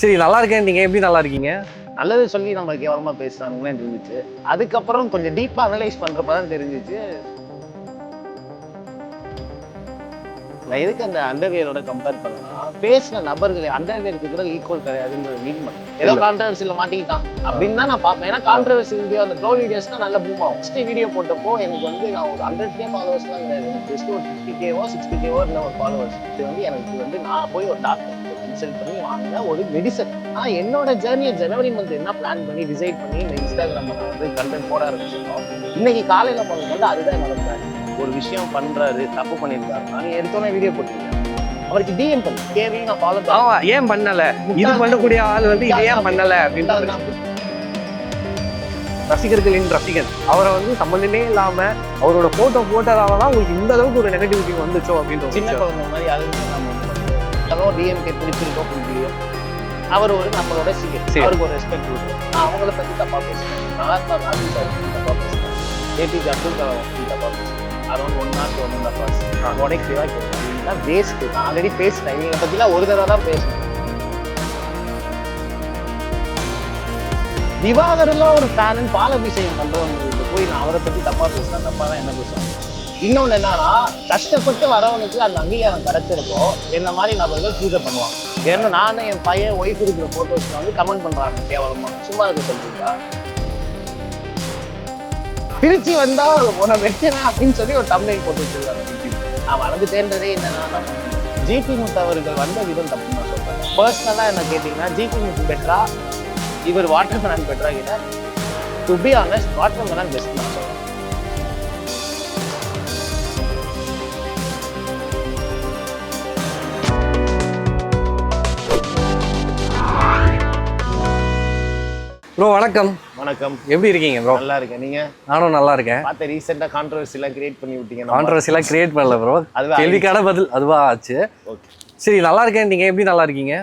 சரி நல்லா இருக்கேன். நீங்க எப்படி நல்லா இருக்கீங்க? நல்லது சொல்லி நம்ம கேவலமா பேசுறாங்களே இருந்துச்சு அதுக்கப்புறம் கொஞ்சம் டீப்பா அனலைஸ் பண்றப்ப தான் தெரிஞ்சிச்சு. நான் எதுக்கு அந்த அண்டர்வேரோட கம்பேர் பண்ணா பேசின நபர்கள் அண்டர்வேருக்கு கூட ஈக்குவல் கிடையாதுன்ற மீன் பண்ணேன் ஏதோ கான்ட்ரவர்சியில் மாட்டிக்கிட்டான் அப்படின்னு தான் நான் பார்ப்பேன். ஏன்னா கான்ட்ரவர்சி வீடியோ அந்த ட்ரோல் வீடியோஸ் தான் நல்ல பூம் ஆகும். ஃபஸ்ட்டு வீடியோ போட்டப்போ எனக்கு வந்து நான் ஒரு ஹண்ட்ரட் கே ஃபாலோவர்ஸ் தான் கிடையாது ஜஸ்ட் ஒரு ஃபிஃப்டி கேவோ சிக்ஸ்டி கேவோ இருந்த ஒரு ஃபாலோவர்ஸ் இது வந்து எனக்கு வந்து நான் போய் ஒரு டாக்டர் கன்சல்ட் பண்ணி வாங்கின ஒரு மெடிசன் நான் என்னோட ஜேர்னியை ஜனவரி மந்த் என்ன பிளான் பண்ணி டிசைட் பண்ணி இந்த இன்ஸ்டாகிராமில் வந்து கண்டென்ட் போட ஆரம்பிச்சிருக்கோம். இன்னைக்கு காலையில வந்து அதுதான் என்னோட பிளான் ஒரு விஷயம் பண்றாரு தப்பு பண்ணியிருக்காரு. நான் எடுத்தோன்னே வீடியோ போட்டிருக்கேன். அவருக்கு டிஎம் பண்ணி. கேவி நான் ஃபாலோ ஆமா ஏன் பண்ணல? இது பண்ணக்கூடிய ஆள் வந்து இதை ஏன் பண்ணல அப்படின்னு ரசிகர்களின் ரசிகன். அவரை வந்து சம்மந்தமே இல்லாம அவரோட போட்டோ போட்டதால தான் உங்களுக்கு இந்த அளவுக்கு ஒரு நெகட்டிவிட்டி வந்துச்சோ அப்படின்ற சின்ன. குழந்தை மாதிரி அது நம்ம டிஎம்கே பிடிச்சிருக்கோ பிடிக்கலையோ அவர் ஒரு நம்மளோட சிகை சரி. அவருக்கு ஒரு ரெஸ்பெக்ட் நான் அவங்கள பத்தி தப்பா பேசுறேன். மகாத்மா காந்தி சார் பத்தி தப்பா பேசுறேன். ஏபிஜே அப்துல் கலாம் பத்தி தப்பா பேசுறேன். Around one not one and half உடைக்கவா கேட்கலாம் வேஸ்ட் நான் ஆல்ரெடி பேசிட்டேன். இவங்க பத்திலாம் ஒரு தடவை தான் பேசுறேன். திவாகரெல்லாம் ஒரு ஃபேனன் பாலாபிஷேகம் பண்றவங்களுக்கு போய் நான் அவரை பத்தி தப்பா பேசினா தப்பா தான் என்ன பேசுவாங்க இன்னொன்று என்னன்னா கஷ்டப்பட்டு வரவனுக்கு அந்த அங்கீகாரம் கிடைச்சிருக்கும் என்ன மாதிரி நபர்கள் பூஜை பண்ணுவாங்க. ஏன்னா நானும் என் பையன் ஒய்ஃப் இருக்கிற போட்டோஸ் வந்து கமெண்ட் பண்ணுறாங்க கேவலமா. சும்மா இருக்க சொல்றீங்களா? திருச்சி வந்தா உன வெச்சனா அப்படின்னு சொல்லி ஒரு தமிழை போட்டு வச்சிருக்காங்க நான் வளர்ந்து தேர்ந்ததே என்னன்னா ஜிபி முத்து அவர்கள் வந்த விதம் தப்பு நான் சொல்றேன். பர்சனலா என்ன கேட்டீங்கன்னா ஜிபி முத்து பெட்ரா இவர் வாட்டர் மேலான் பெட்டரா கிட்ட to be honest watermelon best நான் சொல்றேன். ப்ரோ வணக்கம். வணக்கம். எப்படி இருக்கீங்க ப்ரோ நல்லா இருக்கேன். நீங்க? நானும் நல்லா இருக்கேன். பார்த்த ரீசெண்டா கான்ட்ரவர்சி எல்லாம் கிரியேட் பண்ணி விட்டீங்க நம்ம. கான்ட்ரவர்சி எல்லாம் கிரியேட் பண்ணல ப்ரோ அதுவா கேள்விக்கான பதில் அதுவா ஆச்சு. ஓகே சரி நல்லா இருக்கேன். நீங்க எப்படி நல்லா இருக்கீங்க?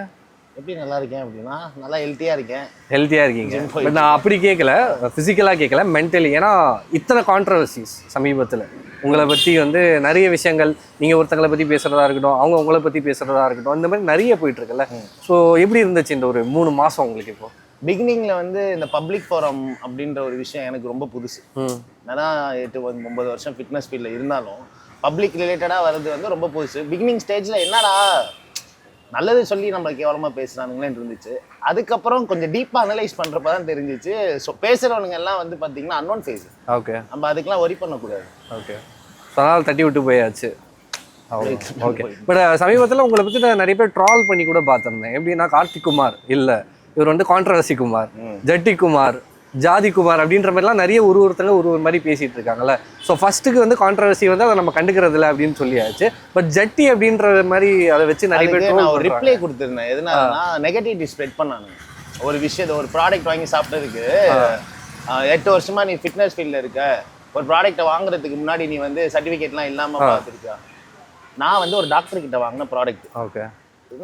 எப்படி நல்லா இருக்கேன் அப்படின்னா நல்லா ஹெல்த்தியா இருக்கேன். ஹெல்த்தியா இருக்கீங்க. பட் நான் அப்படி கேட்கல ஃபிசிக்கலாக கேட்கல மென்டலி ஏன்னா இத்தனை கான்ட்ரவர்சிஸ் சமீபத்தில். உங்களை பற்றி வந்து நிறைய விஷயங்கள் நீங்கள் ஒருத்தங்களை பற்றி பேசுகிறதா இருக்கட்டும் அவங்க உங்களை பற்றி பேசுகிறதா இருக்கட்டும் இந்த மாதிரி நிறைய போயிட்டு இருக்குல்ல. ஸோ எப்படி இருந்துச்சு இந்த ஒரு மூணு மாதம் உங்களுக்கு இப்போ? பிகினிங்ல வந்து இந்த பப்ளிக் ஃபோரம் அப்படின்ற ஒரு விஷயம் எனக்கு ரொம்ப புதுசு. நான் எட்டு ஒன்பது- ஒன்பது வருஷம் ஃபிட்னஸ் ஃபீல்டில் இருந்தாலும் பப்ளிக் ரிலேட்டடாக வர்றது வந்து ரொம்ப புதுசு. பிகினிங் ஸ்டேஜில் என்னடா நல்லது சொல்லி நம்மளை கேவலமாக பேசுகிறானுங்களேன்னு இருந்துச்சு. அதுக்கப்புறம் கொஞ்சம் டீப்பாக அனலைஸ் பண்ணுறப்ப தான் தெரிஞ்சிச்சு. ஸோ பேசுகிறவனுங்க எல்லாம் வந்து பார்த்தீங்கன்னா அன்னோன் ஃபேஸ் ஓகே நம்ம அதுக்கெல்லாம் ஒரி பண்ணக்கூடாது. ஓகே ஸோ அதனால் தட்டி விட்டு போயாச்சு. ஓகே பட் சமீபத்தில் உங்களை பற்றி நான் நிறைய பேர் ட்ரால் பண்ணி கூட பார்த்துருந்தேன். எப்படின்னா கார்த்திக் குமார் இல்லை. இவர் வந்து கான்ட்ரவர்சி குமார். ஜட்டி குமார் ஜாதி குமார் அப்படின்ற மாதிரிலாம் நிறைய ஒரு ஒருத்தங்க ஒரு ஒரு மாதிரி பேசிட்டு இருக்காங்கல்ல. ஸோ ஃபர்ஸ்ட்டுக்கு வந்து கான்ட்ரவர்சி வந்து அதை நம்ம கண்டுக்கிறது இல்லை அப்படின்னு சொல்லியாச்சு. பட் ஜட்டி அப்படின்ற மாதிரி அதை வச்சு நிறைய பேர் நான் ஒரு. ரிப்ளை கொடுத்துருந்தேன். எதனாலனா நெகட்டிவிட்டி ஸ்ப்ரெட் பண்ணானு ஒரு விஷயத்தை ஒரு ப்ராடக்ட் வாங்கி சாப்பிட்டதுக்கு எட்டு வருஷமா நீ ஃபிட்னஸ் ஃபீல்டில் இருக்க. ஒரு ப்ராடக்ட்டை வாங்குறதுக்கு முன்னாடி நீ வந்து சர்டிஃபிகேட்லாம் இல்லாம பார்த்துருக்கியா நான் வந்து ஒரு டாக்டர் கிட்ட வாங்கின ப்ராடக்ட் ஓகே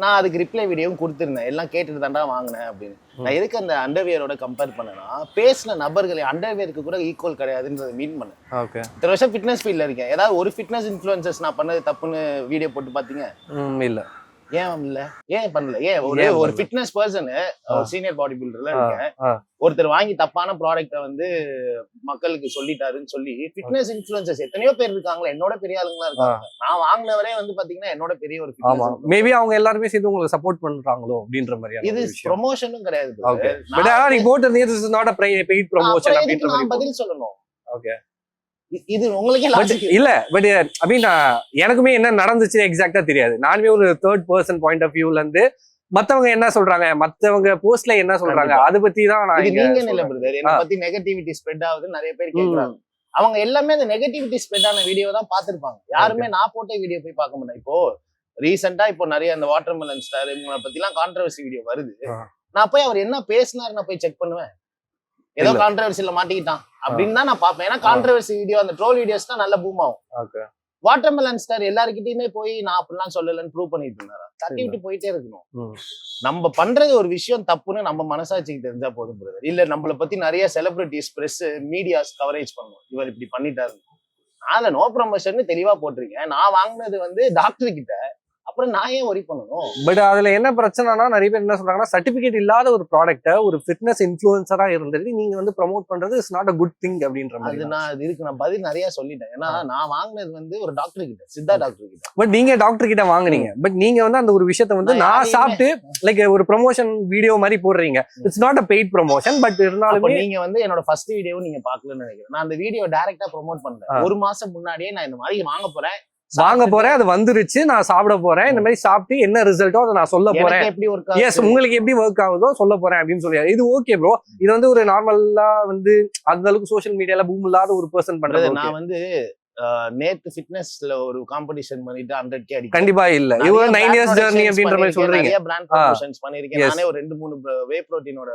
நான் அதுக்கு ரிப்ளை வீடியோவும் கொடுத்துருந்தேன். எல்லாம் கேட்டுட்டு தாண்டா வாங்கினேன் அப்படின்னு. நான் எதுக்கு அந்த அண்டர்வியரோட கம்பேர் பண்ணேன்னா பேசின நபர்களை அண்டர்வியருக்கு கூட ஈக்குவல் கிடையாதுன்றதை மீன் பண்ணேன். ஓகே இத்தனை வருஷம் ஃபிட்னஸ் ஃபீல்டில் இருக்கேன். ஏதாவது ஒரு ஃபிட்னஸ் இன்ஃப்ளூயன்சஸ் நான் பண்ணது தப்புன்னு வீடியோ போட்டு பார்த்தீங்க? இல்லை. ஏன் இல்ல ஏன் பண்ணல? ஏன்? ஒரு ஒரு? ஃபிட்னஸ் பர்சன் சீனியர் பாடி பில்டர்ல இருக்கேன். ஒருத்தர் வாங்கி தப்பான ப்ராடக்ட்டை வந்து மக்களுக்கு சொல்லிட்டாருன்னு சொல்லி ஃபிட்னஸ் இன்ஃபுளுசர்ஸ் எத்தனையோ பேர் இருக்காங்களா என்னோட பெரிய ஆளுங்களா இருக்காங்க. நான் வாங்கினவரே வந்து பாத்தீங்கன்னா என்னோட பெரிய ஒரு. மேபி அவங்க எல்லாருமே சேர்ந்து உங்களுக்கு சப்போர்ட் பண்றாங்களோ அப்படின்ற மாதிரியான இது ஒரு ப்ரொமோஷனும் கிடையாது. நீங்க இஸ் நாட் பெய்ட் ப்ரொமோஷன் அப்படின்ற மாதிரி பதில் சொல்லணும்? ஓகே இது உங்களுக்கே இல்ல பட் ஐ மீன் எனக்குமே என்ன நடந்துச்சு எக்ஸாக்டா தெரியாது நானுமே ஒரு தேர்ட் பர்சன் பாயிண்ட் ஆஃப் வியூல இருந்து மத்தவங்க என்ன சொல்றாங்க மத்தவங்க போஸ்ட்ல என்ன சொல்றாங்க. அதை பத்தி தான் நான் நீங்க இல்ல. பிரதர் என்ன. பத்தி நெகட்டிவிட்டி ஸ்ப்ரெட் ஆகுது நிறைய பேர். கேக்குறாங்க அவங்க எல்லாமே அந்த நெகட்டிவிட்டி ஸ்ப்ரெட் ஆன வீடியோ தான் பார்த்திருப்பாங்க யாருமே நான் போட்ட வீடியோ போய் பார்க்க மாட்டேன் இப்போ ரீசெண்டா இப்போ நிறைய அந்த வாட்டர் மெலன் ஸ்டார் இவங்களை பத்தி எல்லாம் கான்ட்ரவர்சி வீடியோ வருது. நான் போய் அவர் என்ன பேசினாரு நான் போய் செக் பண்ணுவேன் ஏதோ இல்ல. கான்ட்ரவர்சில மாட்டிக்கிட்டான் அப்படின்னு தான் நான் பார்ப்பேன். ஏன்னா கான்ட்ரவர்சி வீடியோ அந்த ட்ரோல் வீடியோஸ் தான் நல்ல பூம் ஆகும். Okay. வாட்டர் மெலன் ஸ்டார் எல்லாருக்கிட்டையுமே போய் நான் அப்படிலாம் சொல்லலன்னு ப்ரூவ் பண்ணிட்டு இருந்தாரா. தட்டி விட்டு போயிட்டே இருக்கணும். நம்ம பண்றது ஒரு விஷயம் தப்புன்னு நம்ம மனசாட்சிக்கு தெரிஞ்சா போதும் பிரதர் இல்ல நம்மள பத்தி நிறைய செலிபிரிட்டிஸ் பிரஸ் மீடியாஸ் கவரேஜ் பண்ணுவோம். இவர் இப்படி பண்ணிட்டாரு. நான் நோ ப்ரமோஷன் தெளிவா போட்டிருக்கேன். நான் வாங்கினது வந்து டாக்டர் கிட்ட அப்புறம் நான் ஏன் ஒரி பண்ணணும்? பட் அதுல என்ன பிரச்சனைனா நிறைய பேர் என்ன சொல்றாங்கன்னா சர்டிபிகேட் இல்லாத ஒரு ப்ராடக்ட்டை ஒரு ஃபிட்னஸ் இன்ஃபுளுசரா இருந்துட்டு நீங்க வந்து ப்ரோமோட் பண்றது is not a good thing அப்படின்ற அது மாதிரி நான் அது இதுக்கு நான் பதில் நிறைய சொல்லிட்டேன். ஏன்னா நான் வாங்கினது வந்து ஒரு டாக்டர் கிட்ட சித்தா டாக்டர் கிட்ட. பட் நீங்க டாக்டர் கிட்ட வாங்குனீங்க. பட் நீங்க வந்து அந்த ஒரு விஷயத்த வந்து நான் நான் சாப்பிட்டு லைக் ஒரு ப்ரொமோஷன் வீடியோ மாதிரி போடுறீங்க. It's not a paid promotion but இருந்தாலுமே நீங்க வந்து என்னோட ஃபர்ஸ்ட் வீடியோ நீங்க பாக்கலன்னு நினைக்கிறேன். நான் அந்த வீடியோ டைரக்டா ப்ரோமோட் பண்ணல ஆ. ஒரு மாசம் முன்னாடியே நான் இந்த மாதிரி வாங்க போறேன். வாங்க போறேன் அது வந்துருச்சு நான் சாப்பிட போறேன். இந்த மாதிரி சாப்பிட்டு என்ன ரிசல்ட்டோ அதை நான் சொல்ல போறேன். எஸ் உங்களுக்கு எப்படி ஒர்க் ஆகுதோ சொல்ல போறேன் அப்படின்னு சொல்லி இது ஓகே ப்ரோ இது வந்து ஒரு நார்மலா வந்து அந்த அளவுக்கு சோஷியல் மீடியால பூம் இல்லாத ஒரு பர்சன் பண்றது. நான் வந்து நேத்து ஃபிட்னஸ்ல ஒரு காம்படிஷன் பண்ணிட்டு ஹண்ட்ரட் கே அடிக்கிறேன். கண்டிப்பா இல்ல. ஒரு நைன் இயர்ஸ் ஜர்னி அப்படின்ற மாதிரி சொல்றீங்க. நிறைய பிராண்ட். ப்ரொமோஷன்ஸ் பண்ணிருக்கேன். நானே ஒரு ரெண்டு மூணு வே புரோட்டீனோட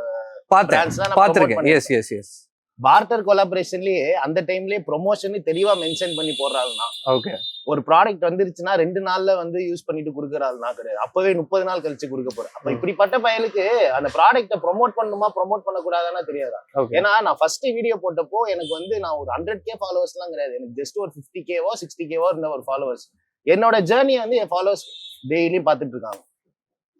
promote பாத்திருக்கேன். எஸ் எஸ் எஸ் பார்ட்டர் கொலாபரேஷன்லயே அந்த டைம்லயே ப்ரொமோஷன் தெளிவா மென்ஷன் பண்ணி போடுறாங்கன்னா ஓகே ஒரு ப்ராடக்ட் வந்துருச்சுன்னா ரெண்டு நாள்ல வந்து யூஸ் பண்ணிட்டு குடுக்கறாள்னா கிடையாது அப்பவே முப்பது நாள் கழிச்சு கொடுக்க போறேன் அப்ப. இப்படிப்பட்ட பயலுக்கு அந்த ப்ராடக்ட்டை ப்ரோமோட் பண்ணுமா ப்ரோமோட் பண்ணக்கூடாதானா தெரியாதா? ஏன்னா நான் ஃபர்ஸ்ட் வீடியோ போட்டப்போ எனக்கு வந்து நான் ஒரு ஹண்ட்ரட் கே ஃபாலோவர்ஸ் எல்லாம் கிடையாது. எனக்கு ஜஸ்ட் ஒரு ஃபிஃப்டி கேவோ சிக்ஸ்டி கேவோ இருந்த ஒரு ஃபாலோவர்ஸ் என்னோட ஜேர்னி வந்து என் ஃபாலோவர்ஸ் டெய்லியும் பார்த்துட்டு இருக்காங்க.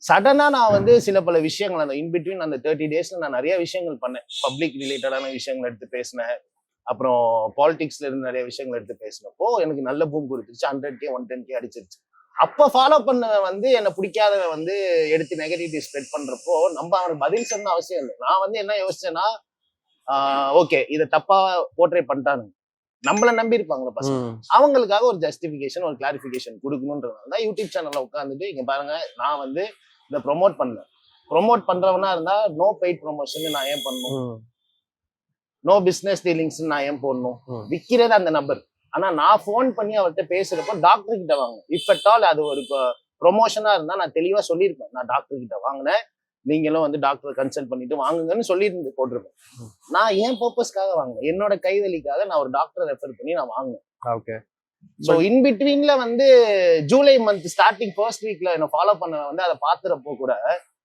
சடனா நான் வந்து சில பல விஷயங்கள் அந்த இன்பிட்வீன் அந்த தேர்ட்டி டேஸ்ல நான் நிறைய விஷயங்கள் பண்ணேன். பப்ளிக் ரிலேட்டடான விஷயங்கள் எடுத்து பேசினேன். அப்புறம் பாலிடிக்ஸ்ல இருந்து நிறைய விஷயங்கள் எடுத்து பேசினப்போ எனக்கு நல்ல பூம் கொடுத்துருச்சு. Hundred K one ten K அடிச்சிருச்சு. அப்ப ஃபாலோ பண்ண வந்து என்ன பிடிக்காதவன் வந்து எடுத்து நெகட்டிவிட்டி ஸ்ப்ரெட் பண்றப்போ நம்ம அவனுக்கு பதில் சொன்ன அவசியம் இல்லை. நான் வந்து என்ன யோசிச்சேன்னா ஓகே இதை தப்பா போர்ட்ரே பண்ணிட்டானுங்க. நம்மள நம்பி இருப்பாங்களா பசங்க அவங்களுக்காக ஒரு ஜஸ்டிஃபிகேஷன் ஒரு கிளாரிஃபிகேஷன் கொடுக்கணுன்றதுனால தான் யூடியூப் சேனல்ல உட்காந்துட்டு இங்க பாருங்க நான் வந்து இதை ப்ரொமோட் பண்ணல. ப்ரொமோட் பண்றவனா இருந்தா நோ பெய்ட் ப்ரொமோஷன் நான் ஏன் பண்ணணும்? நோ பிசினஸ் டீலிங்ஸ் நான் ஏன் போடணும். விற்கிறது அந்த நம்பர் ஆனா நான் ஃபோன் பண்ணி அவர்கிட்ட பேசுறப்போ டாக்டர் கிட்ட வாங்க இஃப் அட் ஆல் அது ஒரு ப்ரொமோஷனா இருந்தா நான் தெளிவா சொல்லியிருப்பேன். நான் டாக்டர் கிட்ட வாங்கினேன். நீங்களும் வந்து டாக்டர் கன்சல்ட் பண்ணிட்டு வாங்குங்கன்னு சொல்லியிருந்து போட்டிருப்பேன். நான் ஏன் பர்பஸ்க்காக வாங்கினேன்? என்னோட கைவலிக்காக நான் ஒரு டாக்டரை ரெஃபர் பண்ணி நான் வாங்கினேன். ஓகே ஸோ இன் பிட்வீன்ல வந்து ஜூலை மந்த் ஸ்டார்டிங் ஃபர்ஸ்ட் வீக்ல என்ன ஃபாலோ பண்ண வந்து அதை பாத்துறப்போ கூட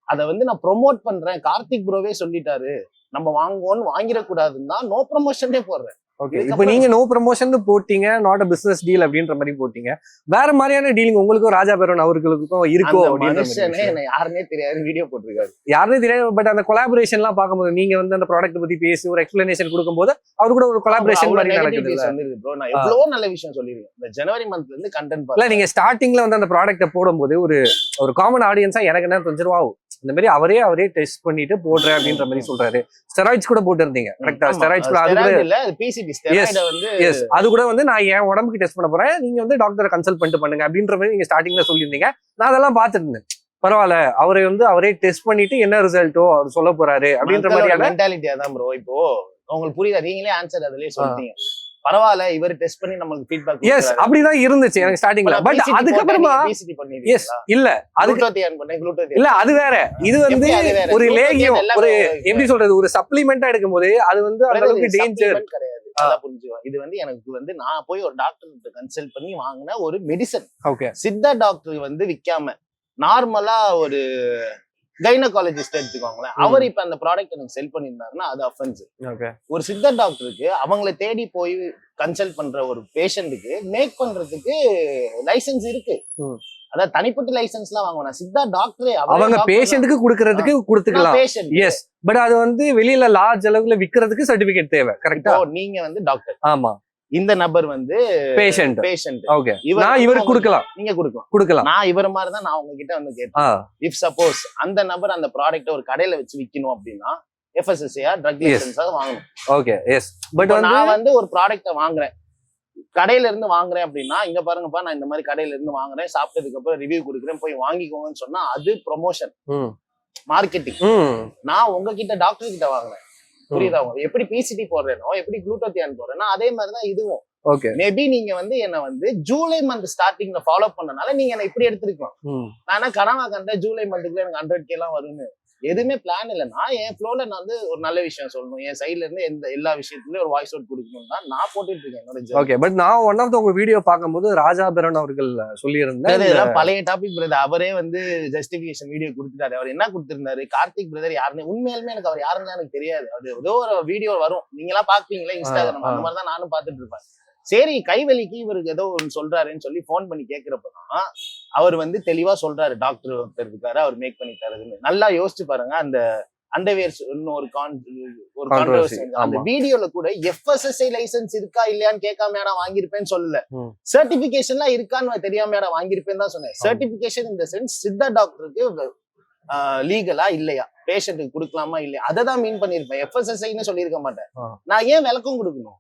அதை வந்து நான் ப்ரோமோட் பண்றேன். கார்த்திக் ப்ரோவே சொல்லிட்டாரு நம்ம வாங்குவோம்னு வாங்கிடக்கூடாதுன்னு தான் நோ ப்ரொமோஷனே போடுறேன். ஓகே இப்போ நீங்க நோ ப்ரமோஷன் போட்டீங்க நாட் அ பிசினஸ் டீல் அப்படின்ற மாதிரி போட்டீங்க. வேற மாதிரியான டீலிங் உங்களுக்கும் ராஜா பேரன் அவர்களுக்கும் இருக்கோ என்ன யாருன்னே தெரியாது வீடியோ போட்டிருக்காரு. யாருமே தெரியாது பட் அந்த கொலாபரேஷன்லாம் பார்க்கும்போது நீங்க வந்து அந்த ப்ராடக்ட் பத்தி பேசி ஒரு எக்ஸ்பிளனேஷன் கொடுக்கும்போது அவர் கூட ஒரு கொலாபரேஷன் மாதிரி நடக்குது bro. நான் எவ்வளவோ நல்ல விஷயம் சொல்லியிருக்கேன். இந்த ஜனவரி மந்த்ல இருந்து கண்டென்ட் இல்ல நீங்க ஸ்டார்டிங்ல வந்து அந்த ப்ராடக்ட்டை போடும்போது ஒரு ஒரு காமன் ஆடியன்ஸா எனக்கு என்ன கொஞ்சம் வாவ் இந்த மாதிரி அவரே அவரே டெஸ்ட் பண்ணிட்டு போடுறேன் அப்படின்ற மாதிரி சொல்றாரு. ஸ்டெராய்ட்ஸ் கூட போட்டிருந்தீங்க. கரெக்டா ஸ்டெராய்ட்ஸ் கூட அது கூட அது பிசிபி ஸ்டெராய்ட வந்து எஸ் அது கூட வந்து நான் என் உடம்புக்கு டெஸ்ட் பண்ண போறேன். நீங்க வந்து டாக்டரை கன்சல்ட் பண்ணிட்டு பண்ணுங்க அப்படின்ற மாதிரி நீங்க ஸ்டார்டிங்ல சொல்லியிருந்தீங்க. நான் அதெல்லாம் பார்த்துட்டு இருந்தேன் பரவாயில்ல. அவரை வந்து அவரே டெஸ்ட் பண்ணிட்டு என்ன ரிசல்ட்டோ அவர் சொல்ல போறாரு அப்படின்ற மாதிரியான மென்டாலிட்டி அதான் ப்ரோ இப்போ உங்களுக்கு புரியுதா? நீங்களே ஆன்சர் அதுலயே சொல்லிட்டீங்க. பரவாயில்ல இவர் டெஸ்ட் பண்ணி நமக்கு ஃபீட்பேக் எஸ் அப்படிதான் இருந்துச்சு எனக்கு ஸ்டார்டிங்ல பட் அதுக்கப்புறமா எஸ் இல்ல குளுட்டோத்தியான் இல்ல அது வேற. இது வந்து ஒரு லேகியம் ஒரு எப்படி சொல்றது ஒரு சப்ளிமெண்டா எடுக்கும்போது அது வந்து அந்த அளவுக்கு டேஞ்சர் இது வந்து எனக்கு வந்து நான் போய் ஒரு டாக்டர் கன்சல்ட் பண்ணி வாங்கின ஒரு மெடிசன் ஓகே சித்தா டாக்டர் வந்து விக்காம நார்மலா ஒரு கைனகாலஜிஸ்ட் எடுத்துக்கோங்களேன். அவர் இப்ப அந்த ப்ராடக்ட் எனக்கு செல் பண்ணியிருந்தாருன்னா அது அஃபென்ஸ் ஓகே. ஒரு சித்தா டாக்டருக்கு அவங்கள தேடி போய் கன்சல்ட் பண்ற ஒரு பேஷண்ட்டுக்கு மேக் பண்றதுக்கு லைசென்ஸ் இருக்கு. அதாவது தனிப்பட்ட லைசென்ஸ்லாம் வாங்கணும். சித்தா டாக்டரே அவங்க பேஷண்ட்டுக்கு கொடுக்கறதுக்கு கொடுத்துக்கலாம். எஸ் பட் அது வந்து வெளியில லார்ஜ் அளவுல விக்கிறதுக்கு சர்டிபிகேட் தேவை. கரெக்டா நீங்க வந்து டாக்டர் ஆமா. இந்த நபர் வந்து பேஷண்ட் பேஷண்ட் ஓகே இவர் நான் இவருக்கு கொடுக்கலாம். நீங்க கொடுக்கலாம். கொடுக்கலாம். நான் இவர் மாதிரி தான் நான் உங்ககிட்ட வந்து கேட்டேன். இஃப் சப்போஸ் அந்த நபர் அந்த ப்ராடக்ட் ஒரு கடையில வச்சு விக்கணும் அப்படின்னா எஃப்எஸ்எஸ்சியா ட்ரக். லைசன்ஸாக வாங்கணும். ஓகே எஸ் பட் நான் வந்து ஒரு ப்ராடக்ட்டை வாங்குறேன். கடையில இருந்து வாங்குறேன் அப்படின்னா இங்க பாருங்கப்பா நான் இந்த மாதிரி கடையில இருந்து வாங்குறேன். சாப்பிட்டதுக்கு அப்புறம் ரிவ்யூ கொடுக்குறேன். போய் வாங்கிக்கோங்கன்னு சொன்னா அது ப்ரொமோஷன் மார்க்கெட்டிங் நான் உங்ககிட்ட டாக்டர் கிட்ட வாங்குறேன். புரியுதா உங்களுக்கு? எப்படி பிசிடி போடுறேனோ எப்படி குளூட்டோத்தியான் போடுறேனோ அதே மாதிரி தான் இதுவும். ஓகே மேபி நீங்க வந்து என்ன வந்து ஜூலை மந்த் ஸ்டார்டிங்ல ஃபாலோ பண்ணனால நீங்க என்ன இப்படி எடுத்திருக்கலாம். நானா கனவா கண்டேன் ஜூலை மந்த்துக்குள்ள எனக்கு ஹண்ட்ரட் கே எல்லாம் வரும்னு? எதுவுமே பிளான் இல்லை. நான் என் ஃப்ளோல நான் வந்து ஒரு நல்ல விஷயம் சொல்லணும். என் சைட்ல இருந்து எந்த எல்லா விஷயத்துலயும் ஒரு வாய்ஸ் அவுட் கொடுக்கணும் தான் நான் போட்டுட்டு இருக்கேன் என்னோட. ஓகே பட் நான் ஒன் ஆஃப் உங்க வீடியோ பார்க்கும்போது ராஜாபரன் அவர்கள் சொல்லியிருந்தேன். இதெல்லாம் பழைய டாபிக் பிரதர் அவரே வந்து ஜஸ்டிபிகேஷன் வீடியோ கொடுத்துட்டாரு. அவர் என்ன கொடுத்திருந்தாரு? கார்த்திக் பிரதர் யாருன்னு உண்மையாலுமே எனக்கு அவர் யாருன்னு எனக்கு தெரியாது. அது ஏதோ ஒரு வீடியோ வரும். நீங்க எல்லாம் பாப்பீங்களா இன்ஸ்டாகிராம். அந்த மாதிரி தான் நானும் பாத்துட்டு இருப்பேன். சரி கைவலிக்கு இவருக்கு ஏதோ ஒன்று சொல்றாருன்னு சொல்லி ஃபோன் பண்ணி கேட்கிறப்பதான் அவர் வந்து தெளிவா சொல்றாரு. டாக்டர் ஒருத்தர் இருக்காரு அவர் மேக் பண்ணி தரதுன்னு. நல்லா யோசிச்சு பாருங்க அந்த அண்டர்வேர்ஸ் ஒரு கான் ஒரு அந்த. வீடியோல கூட எஃப்எஸ்எஸ்ஐ லைசன்ஸ் இருக்கா இல்லையான்னு கேட்காம நான் வாங்கியிருப்பேன்னு சொல்லல. சர்டிபிகேஷன்லாம் இருக்கான்னு தெரியாம நான் வாங்கியிருப்பேன்னு தான் சொன்னேன். சர்டிபிகேஷன் இந்த சென்ஸ் சித்தா டாக்டருக்கு லீகலா இல்லையா? பேஷண்ட்டுக்கு கொடுக்கலாமா இல்லையா? அதை தான் மீன் பண்ணியிருப்பேன். எஃப்எஸ்எஸ்ஐன்னு சொல்லியிருக்க மாட்டேன். நான் ஏன் விளக்கம் கொடுக்கணும்?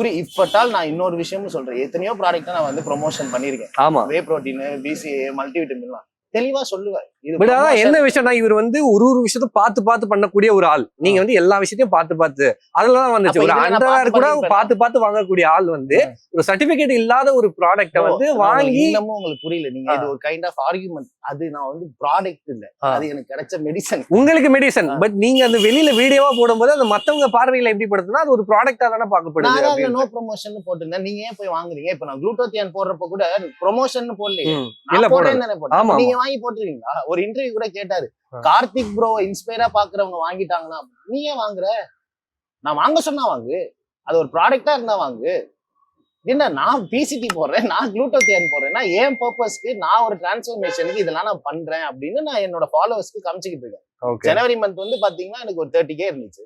புரி இப்பட்டால் நான் இன்னொரு விஷயமும் சொல்றேன். எத்தனையோ ப்ராடக்ட் நான் வந்து ப்ரொமோஷன் பண்ணியிருக்கேன். ஆமா. வே ப்ரோட்டீன் பிசிஏ மல்டிவிட்டமின்லாம் தெளிவா சொல்லுவேன் இது பட் அதான். என்ன விஷயம்னா இவர் வந்து ஒரு ஒரு விஷயத்த பார்த்து பார்த்து பண்ணக்கூடிய ஒரு ஆள். நீங்க வந்து எல்லா விஷயத்தையும் பார்த்து பார்த்து அதுலதான் வந்துச்சு. ஒரு அண்டர்வேர் கூட. பார்த்து பார்த்து வாங்கக்கூடிய ஆள் வந்து ஒரு சர்டிபிகேட் இல்லாத ஒரு ப்ராடக்ட Bro, வந்து வாங்கி இன்னமும் உங்களுக்கு புரியல. நீங்க இது ஒரு கைண்ட் ஆஃப் ஆர்குமெண்ட் அது நான் வந்து ப்ராடக்ட் இல்ல. அது எனக்கு கிடைச்ச மெடிசன் உங்களுக்கு மெடிசன் பட் நீங்க அந்த வெளியில வீடியோவா போடும்போது அது மத்தவங்க பார்வையில எப்படி படுத்துனா அது ஒரு ப்ராடக்டா தானே பார்க்கப்படுது. நோ ப்ரொமோஷன் போட்டிருந்தேன். நீங்க ஏன் போய் வாங்குறீங்க? இப்ப நான் குளூட்டோத்தியான் போடுறப்ப கூட ப்ரொமோஷன் போடலையே. இல்ல. ஆமா, நீங்க வாங்கி போட்டுருவீங்களா ஒரு இன்டர்வியூ கூட கேட்டாரு. கார்த்திக் ப்ரோ இன்ஸ்பயரா பாக்குறவங்க வாங்கிட்டாங்கன்னா நீ ஏன் வாங்குற? நான் வாங்க சொன்னா வாங்கு. அது ஒரு ப்ராடக்டா இருந்தா வாங்கு. என்ன நான் பிசிடி போடுறேன் நான் குளூட்டோத்தியான் போடுறேன்னா என் பர்பஸ்க்கு நான் ஒரு டிரான்ஸ்ஃபர்மேஷனுக்கு இதெல்லாம் நான் பண்றேன் அப்படின்னு நான் என்னோட ஃபாலோவர்ஸ்க்கு காமிச்சிக்கிட்டு இருக்கேன். ஜனவரி மந்த் வந்து பாத்தீங்கன்னா எனக்கு ஒரு தேர்ட்டி கே இருந்துச்சு.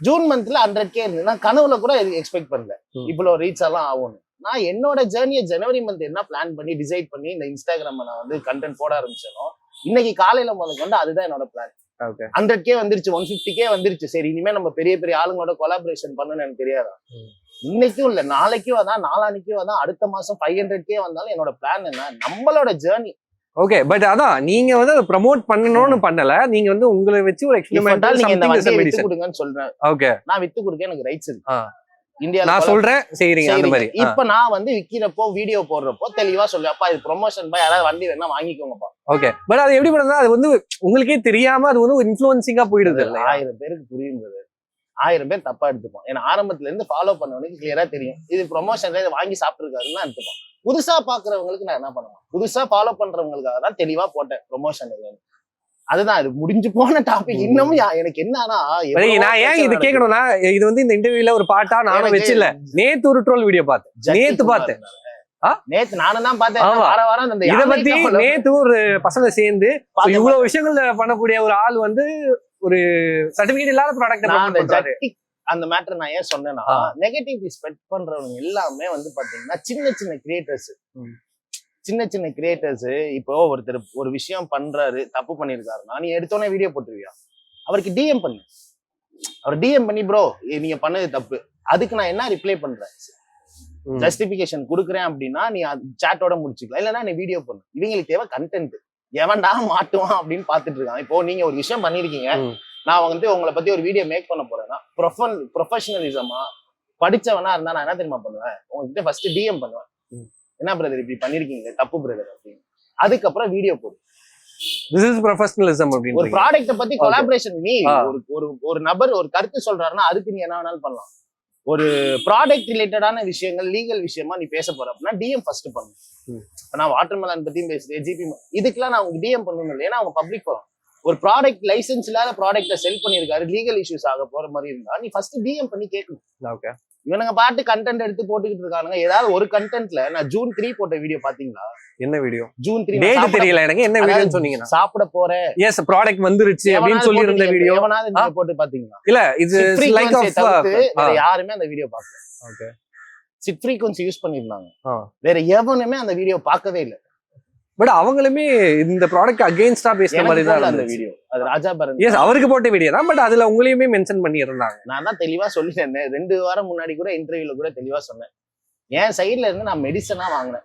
ஜூன் மந்த்ல ஹண்ட்ரட் கே இருந்தது. நான் கனவுல கூட எக்ஸ்பெக்ட் பண்ணல. இவ்வளவு ரீச் எல்லாம் ஆகும்னு. நான் என்னோட ஜேர்னியை ஜனவரி மந்த் என்ன பிளான் பண்ணி டிசைட் பண்ணி இந்த இன்ஸ்டாகிராம் நான் வந்து கண்டென்ட் போட ஆரம்பிச்சேனோ இன்னைக்கு காலையில முதல் கொண்டு அதுதான் என்னோட பிளான் ஹண்ட்ரட் கே வந்துருச்சு ஒன் ஃபிஃப்டி கே வந்துருச்சு. சரி இனிமே நம்ம பெரிய பெரிய ஆளுங்களோட கொலாபரேஷன் பண்ணணும்னு எனக்கு தெரியாதா. இன்னைக்கும் இல்ல நாளைக்கும் அதான் நாளானிக்கும் அதான் அடுத்த மாசம் ஃபைவ் ஹண்ட்ரட் கே வந்தாலும் என்னோட பிளான் என்ன? நம்மளோட ஜேர்னி ஓகே பட் அதான் நீங்க வந்து அதை ப்ரமோட் பண்ணணும்னு பண்ணல. நீங்க வந்து உங்களை வச்சு ஒரு எக்ஸ்பெரிமெண்டல் நீங்க இந்த வண்டியை வித்து கொடுங்கன்னு சொல்றேன். ஓகே நான் வித்து கொடுக்க எனக்கு ரைட்ஸ் இருக்கு. ஆ. இந்தியால நான் சொல்றேன் செய்றீங்க அந்த. மாதிரி. இப்ப நான் வந்து விக்கிறப்போ வீடியோ போடுறப்போ தெளிவா சொல்லுவேன் இது ப்ரொமோஷன் பா யாராவது வண்டி வேணா வாங்கிக்கோங்கப்பா. ஓகே பட் அது எப்படி பண்ணுறதுனா அது வந்து உங்களுக்கே தெரியாம அது வந்து இன்ஃபுளுன்சிங்கா போயிடுது அது இல்லையா? ஆயிரம் பேருக்கு புரியுங்கிறது ஆயிரம் பேர் தப்பா எடுத்துப்போம். ஏன்னா ஆரம்பத்துல இருந்து ஃபாலோ பண்ணவனுக்கு கிளியரா தெரியும். இது ப்ரொமோஷன்ல இதை வாங்கி சாப்பிட்டுருக்காருன்னு எடுத்துப்போம். புதுசா பாக்குறவங்களுக்கு நான் என்ன பண்ணுவேன்? புதுசா ஃபாலோ பண்றவங்களுக்காக தான் தெளிவா போட்டேன் ப்ரொமோஷன் இல்லைன்னு அதுதான் இது முடிஞ்சு போன டாபிக் இன்னமும் எனக்கு என்னன்னா நான் ஏன் இது. கேட்கணும்னா இது வந்து இந்த இன்டர்வியூல ஒரு பாட்டா நானும் வச்சில்ல நேத்து ஒரு ட்ரோல் வீடியோ பார்த்தேன் நேத்து பார்த்தேன். நேத்து நானும் தான் பார்த்தேன். வார வாரம் அந்த இத பத்தி நேத்து ஒரு பசங்க சேர்ந்து. இவ்வளவு விஷயங்கள்ல பண்ணக்கூடிய ஒரு ஆள் வந்து ஒரு சர்டிபிகேட் இல்லாத ப்ராடக்ட் அந்த மேட்டர் நான் ஏன் சொன்னேன்னா. நெகட்டிவ் ஸ்ப்ரெட் பண்றவங்க எல்லாமே வந்து பாத்தீங்கன்னா சின்ன சின்ன கிரியேட்டர்ஸ். சின்ன சின்ன கிரியேட்டர்ஸ் இப்போ ஒருத்தர் ஒரு விஷயம் பண்றாரு தப்பு பண்ணிருக்காருன்னா நீ எடுத்தோடனே வீடியோ போட்டுருவியா? அவருக்கு டிஎம் பண்ணு. அவர் டிஎம் பண்ணி ப்ரோ நீங்க பண்ணது தப்பு. அதுக்கு நான் என்ன ரிப்ளை பண்றேன். ஜஸ்டிபிகேஷன் கொடுக்குறேன் அப்படின்னா நீ சாட்டோட முடிச்சுக்கலாம். இல்லைன்னா நீ வீடியோ பண்ணு. இவங்களுக்கு தேவை கண்டென்ட் எவன்டா மாட்டுவான் அப்படின்னு பாத்துட்டு இருக்கான். இப்போ நீங்க ஒரு விஷயம் பண்ணிருக்கீங்க. நான் வந்து உங்களை பத்தி ஒரு வீடியோ மேக் பண்ண போறேன்னா ப்ரொஃபன் ப்ரொஃபஷனலிசமா படிச்சவனா இருந்தா நான் என்ன தெரியுமா பண்ணுவேன்? உங்ககிட்ட ஃபர்ஸ்ட் டிஎம் பண்ணுவேன். என்ன பிரதர் இப்படி பண்ணிருக்கீங்க? தப்பு பிரதர் அப்படின்னு அதுக்கப்புறம் வீடியோ போடு. திஸ் இஸ் ப்ரொஃபஷனலிசம் ஒரு ப்ராடக்ட்ட பத்தி. கொலாபரேஷன் நீ. ஒரு ஒரு ஒரு நபர் ஒரு கருத்து சொல்றாருன்னா அதுக்கு நீ என்ன வேணாலும் பண்ணலாம். ஒரு ப்ராடக்ட் ரிலேட்டடான விஷயங்கள் லீகல் விஷயமா நீ பேச போற அப்படின்னா டிஎம் ஃபர்ஸ்ட் பண்ணு. இப்ப நான் வாட்டர் மெலன் பத்தியும் பேசுறேன் ஜிபி இதுக்கெல்லாம் நான் உங்களுக்கு டிஎம் பண்ணணும் இல்லை. ஏன்னா அவங்க பப்ளிக் போறோம் ஒரு ப்ராடக்ட் லைசன்ஸ் இல்லாத ப்ராடக்ட்டை செல் பண்ணியிருக்காரு லீகல் இஷ்யூஸ் ஆக போற மாதிரி இருந்தா நீ ஃபர்ஸ்ட் டிஎம் பண்ணி கேட்கணும். ஓகே இவனுங்க பாட்டு கண்டென்ட் எடுத்து போட்டுக்கிட்டு இருக்கானுங்க. ஏதாவது ஒரு கண்டென்ட்ல நான் ஜூன் த்ரீ போட்ட வீடியோ பாத்தீங்களா? என்ன வீடியோ ஜூன் த்ரீ டேட் தெரியல எனக்கு. என்ன வீடியோன்னு சொன்னீங்கன்னா. சாப்பிட போறேன். எஸ் ப்ராடக்ட் வந்துருச்சு அப்படின்னு சொல்லி இருந்த வீடியோ எவனாவது போட்டு பாத்தீங்களா? இல்ல இது லைக் ஆஃப் யாருமே அந்த வீடியோ பார்க்கல ஓகே சிட் ஃப்ரீக்வன்சி யூஸ் பண்ணிருந்தாங்க. வேற எவனுமே அந்த வீடியோ பார்க்கவே இல்ல. பட் அவங்களுமே இந்த ப்ராடக்ட் அகைன்ஸ்டா பேசுற மாதிரி தான் அந்த வீடியோ அது ராஜா பரன். எஸ் அவருக்கு போட்ட வீடியோ தான் பட் அதுல உங்களையுமே மென்ஷன் பண்ணி இருந்தாங்க நான் தான் தெளிவா சொல்லிட்டேன். ரெண்டு வாரம் முன்னாடி கூட இன்டர்வியூல கூட தெளிவா சொன்னேன். என் சைடுல இருந்து நான் மெடிசனா வாங்கினேன்.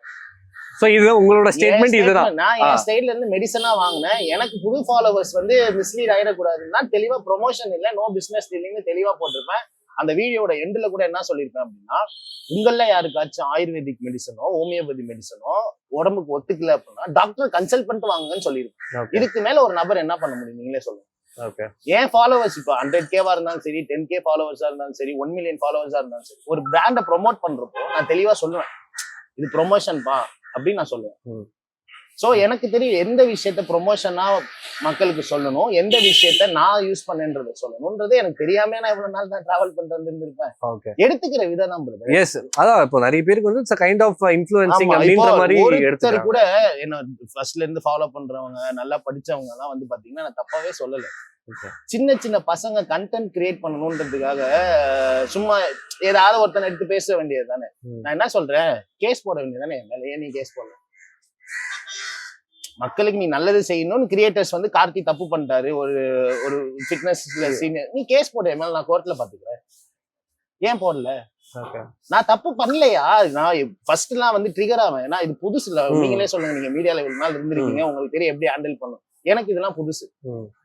சோ இது உங்களோட ஸ்டேட்மெண்ட் இதுதான். நான். என் சைடுல இருந்து மெடிசனா வாங்கினேன். எனக்கு புது ஃபாலோவர்ஸ் வந்து மிஸ்லீட் ஆயிடக்கூடாதுன்னா தெளிவா ப்ரொமோஷன் இல்ல நோ பிசினஸ் டீலிங்னு தெளிவா போட்டிருப்பேன். அந்த வீடியோட எண்ட்ல கூட என்ன சொல்லியிருப்பேன் அப்படின்னா உங்கள யாருக்காச்சும் ஆயுர்வேதிக் மெடிசனோ ஹோமியோபதி மெடிசனோ உடம்புக்கு ஒத்துக்கல அப்படின்னா டாக்டர் கன்சல்ட் பண்ணிட்டு வாங்கன்னு சொல்லியிருப்பேன் ஓகே இதுக்கு மேல ஒரு நபர் என்ன பண்ண முடியும்? நீங்களே சொல்லுங்க. ஓகே ஏன் ஃபாலோவர்ஸ் இப்போ ஹண்ட்ரட் கேவா இருந்தாலும் சரி டென் கே ஃபாலோவர்ஸா இருந்தாலும் சரி ஒன் மில்லியன் ஃபாலோவர்ஸா இருந்தாலும் சரி ஒரு பிராண்டை ப்ரொமோட் பண்றப்போ நான் தெளிவா சொல்லுவேன். இது ப்ரொமோஷன் பா அப்படின்னு நான் சொல்லுவேன். சோ எனக்கு தெரியும் எந்த விஷயத்த ப்ரொமோஷனா மக்களுக்கு சொல்லணும் எந்த விஷயத்த நான் யூஸ் பண்ணேன்றதை சொல்லணும்ன்றது எனக்கு தெரியாம நான் இவ்வளவு நாள் தான் டிராவல் பண்ணிட்டு வந்துருந்திருப்பேன். ஓகே எடுத்துக்கிற விதம் தான். எஸ் அதான் இப்போ நிறைய பேருக்கு வந்து இட்ஸ் கைண்ட் ஆஃப் இன்ஃப்ளூயன்சிங் அப்படின்ற மாதிரி ஒருத்தர் கூட என்ன ஃபர்ஸ்ட்ல இருந்து ஃபாலோ பண்றவங்க நல்லா படிச்சவங்க எல்லாம் வந்து பாத்தீங்கன்னா நான் தப்பாவே சொல்லல. சின்ன சின்ன பசங்க கண்டென்ட் கிரியேட் பண்ணணுன்றதுக்காக அஹ், சும்மா ஏதாவது ஒருத்தனை எடுத்து பேச வேண்டியது தானே. நான் என்ன சொல்றேன்? கேஸ் போட வேண்டியது தானே ஏன் நீ கேஸ் போடல. மக்களுக்கு நீ நல்லது செய்யணும்னு கிரியேட்டர்ஸ் வந்து கார்த்தி தப்பு பண்ணிட்டாரு. ஒரு ஒரு ஃபிட்னஸ்ல சீனியர் நீ கேஸ் போட மேல நான் கோர்ட்ல பாத்துக்கிறேன். ஏன் போடல? நான் தப்பு பண்ணலையா? நான் ஃபர்ஸ்ட் எல்லாம் வந்து ட்ரிகர் ஆவேன். ஏன்னா இது புதுசு இல்ல. நீங்களே சொல்லுங்க நீங்க மீடியால இவ்வளவு நாள் இருந்திருக்கீங்க. உங்களுக்கு தெரியும் எப்படி ஹேண்டில் பண்ணும் எனக்கு இதெல்லாம் புதுசு.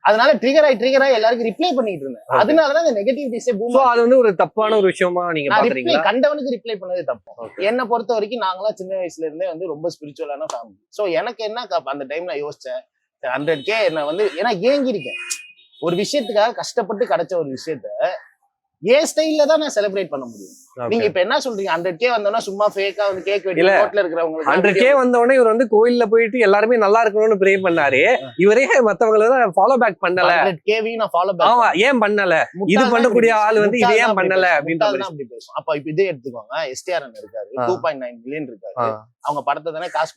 அதனால ட்ரிகர் ஆகி ட்ரிகர் ஆகி எல்லாருக்கும் ரிப்ளை பண்ணிட்டு இருந்தேன். அதனாலதான் இந்த நெகட்டிவிட்டிஸே பூம் ஸோ அது வந்து ஒரு தப்பான ஒரு விஷயமா நீங்க நான் ரிப்ளை கண்டவனுக்கு ரிப்ளை பண்ணது தப்பு. என்னை பொறுத்த வரைக்கும் நாங்களாம் சின்ன வயசுல இருந்தே வந்து ரொம்ப ஸ்பிரிச்சுவலான ஃபேமிலி சோ எனக்கு என்ன அந்த டைம் நான் யோசிச்சேன். ஹண்ட்ரட் கே என்ன வந்து ஏன்னா ஏங்கியிருக்கேன். ஒரு விஷயத்துக்காக கஷ்டப்பட்டு கிடைச்ச ஒரு விஷயத்த ஏன் ஸ்டைல்ல தான் நான் செலிப்ரேட் பண்ண முடியும்? நீங்க இப்ப என்ன சொல்றீங்க? ஹண்ட்ரட் கே வந்தோம்னா சும்மா ஃபேக்கா வந்து கேக் வெட்டி இல்ல. ரோட்ல இருக்கிறவங்களுக்கு ஹண்ட்ரட் கே வந்த உடனே இவர் வந்து கோயில்ல போயிட்டு எல்லாருமே நல்லா இருக்கணும்னு ப்ரே பண்ணாரு. இவரே மத்தவங்கள தான் ஃபாலோ பேக் பண்ணல. ஹண்ட்ரட் கேவையும் நான் ஃபாலோ ஆமா ஏன் பண்ணல? இது பண்ணக்கூடிய ஆள் வந்து இது ஏன் பண்ணல அப்படின்ற அப்படி பேசும். அப்ப இப்ப இதே எடுத்துக்கோங்க. எஸ்டிஆர்என் இருக்காரு. டூ பாயிண்ட் நைன் மில்லியன் இருக்காரு. அவங்க படத்தை தானே காசு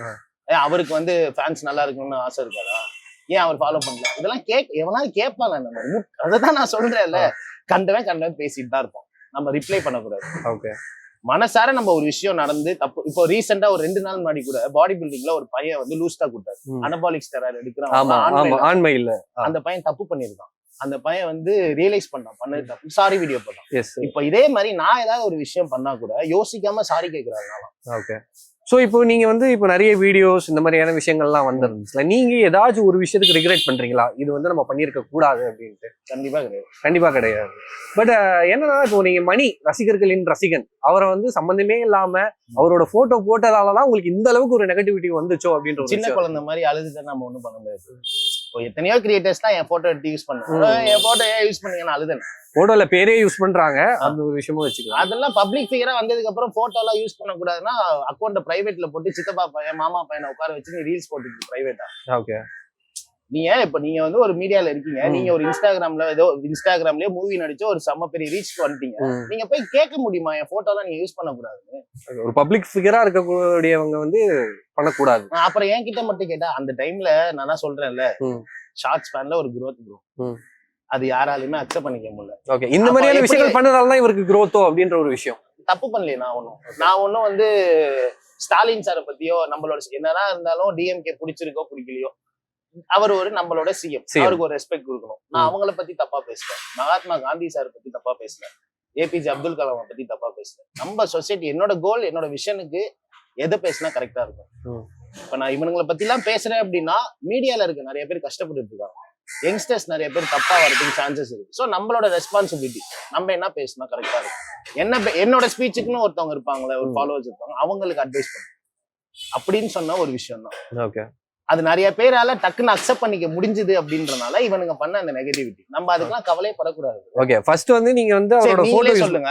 ஆ. ஏன் அவருக்கு வந்து ஃபேன்ஸ் நல்லா இருக்கணும்னு ஆசை இருக்காரா ஏன் அவர் ஃபாலோ பண்ணல? இதெல்லாம் கேக் எவனாலும் கேட்பாங்க நம்ம அததான் நான் சொல்றேன்ல. கண்டவன் கண்டவன் பேசிட்டு தான் இருப்போம். நம்ம ரிப்ளை பண்ணக்கூடாது. ஓகே மனசார நம்ம ஒரு விஷயம் நடந்து தப்பு இப்போ ரீசெண்டா ஒரு ரெண்டு நாள் முன்னாடி கூட பாடி பில்டிங்ல ஒரு பையன் வந்து லூஸ்டா கொடுத்தாரு. அனபாலிக் ஸ்டெராய்டு எடுக்கிறான். ஆண்மை இல்ல அந்த பையன் தப்பு பண்ணிருக்கான் அந்த பையன் வந்து ரியலைஸ் பண்ணான் பண்ணது தப்பு. சாரி வீடியோ பண்ணான் இப்போ இதே மாதிரி நான் ஏதாவது ஒரு விஷயம் பண்ணா கூட யோசிக்காம சாரி கேட்கிறாங்க ஓகே ஸோ இப்போ நீங்க வந்து இப்போ நிறைய வீடியோஸ் இந்த மாதிரியான விஷயங்கள்லாம் வந்துருந்துச்சுல நீங்க ஏதாச்சும் ஒரு விஷயத்துக்கு ரிக்ரெட் பண்றீங்களா? இது வந்து நம்ம பண்ணியிருக்க கூடாது அப்படின்ட்டு. கண்டிப்பா கிடையாது. கண்டிப்பா கிடையாது. பட் என்னன்னா இப்போ நீங்க மணி ரசிகர்களின் ரசிகன் அவரை வந்து சம்பந்தமே இல்லாம அவரோட போட்டோ போட்டதாலதான் உங்களுக்கு இந்த அளவுக்கு ஒரு நெகட்டிவிட்டி வந்துச்சோ அப்படின்ற சின்ன. குழந்தை மாதிரி அழுதுட்டு நம்ம ஒண்ணும் பண்ண முடியாது. இப்போ எத்தனையோ கிரியேட்டர்ஸ் தான் என் போட்டோ எடுத்து யூஸ். பண்ணுவேன் என் போட்டோ ஏன் யூஸ் பண்ணீங்க நான் அழுதேன் போட்டோல பேரே யூஸ் பண்றாங்க. அந்த ஒரு விஷயமும் வச்சுக்கலாம். அதெல்லாம் பப்ளிக் ஃபிகரா வந்ததுக்கு அப்புறம் போட்டோ எல்லாம் யூஸ் பண்ணக்கூடாதுன்னா அக்கௌண்ட்டை பிரைவேட்ல போட்டு சித்தப்பா பையன் மாமா பையனை உட்கார வச்சு நீ ரீல்ஸ் போட்டுட்டு பிரைவேட்டா ஓகே நீங்க இப்ப நீங்க வந்து ஒரு மீடியால இருக்கீங்க. நீங்க ஒரு இன்ஸ்டாகிராம்ல ஏதோ இன்ஸ்டாகிராம்லயே மூவி நடிச்சு ஒரு செம்ம பெரிய ரீச் வந்துட்டீங்க. நீங்க போய் கேட்க முடியுமா? என் போட்டோ எல்லாம் நீங்க யூஸ் பண்ணக்கூடாது ஒரு பப்ளிக் ஃபிகரா இருக்கக்கூடியவங்க வந்து பண்ணக்கூடாது. அப்புறம் என்கிட்ட மட்டும் கேட்டா அந்த டைம்ல நான் சொல்றேன்ல ம். ஷார்ட் ஸ்பேன்ல ஒரு growth ப்ரோ. அது யாராலுமே அக்செப்ட் பண்ணிக்க முடியல. ஓகே இந்த மாதிரியான விஷயங்கள் பண்ணதால தான் இவருக்கு growth-ஓ அப்படின்ற ஒரு விஷயம். தப்பு பண்ணலையே நான் ஒன்றும் நான் ஒன்றும் வந்து ஸ்டாலின் சாரை பத்தியோ நம்மளோட என்னதான் இருந்தாலும் டிஎம்கே பிடிச்சிருக்கோ பிடிக்கலையோ அவர் ஒரு நம்மளோட சிஎம். அவருக்கு ஒரு ரெஸ்பெக்ட் கொடுக்கணும். நான். அவங்கள பத்தி தப்பா பேசல. மகாத்மா காந்தி சார் பத்தி தப்பா பேசல. ஏபிஜே அப்துல் கலாமை பத்தி தப்பா பேசல. நம்ம சொசைட்டி என்னோட கோல் என்னோட விஷனுக்கு எதை பேசினா கரெக்டா இருக்கும். இப்ப நான் இவனுங்களை பத்தி எல்லாம் பேசுறேன் அப்படின்னா மீடியால இருக்க நிறைய பேர் கஷ்டப்பட்டு இருக்காங்க. யங்ஸ்டர்ஸ் நிறைய பேர் தப்பா வரதுக்கு சான்சஸ் இருக்கு. ஸோ நம்மளோட ரெஸ்பான்சிபிலிட்டி நம்ம என்ன பேசினா கரெக்டா இருக்கும். என்ன என்னோட ஸ்பீச்சுக்குன்னு ஒருத்தவங்க இருப்பாங்களே ஒரு. ஃபாலோவர்ஸ் இருப்பாங்க அவங்களுக்கு அட்வைஸ் பண்ணும் அப்படின்னு சொன்ன ஒரு விஷயம் தான். ஓகே அது நிறைய பேரால டக்குன்னு அக்செப்ட் பண்ணிக்க முடிஞ்சுது அப்படின்றனால இவனுங்க பண்ண அந்த நெகட்டிவிட்டி நம்ம அதுக்கெல்லாம் கவலையே படக்கூடாது ஓகே ஃபர்ஸ்ட் வந்து நீங்க வந்து அவரோட போட்டோ சொல்லுங்க.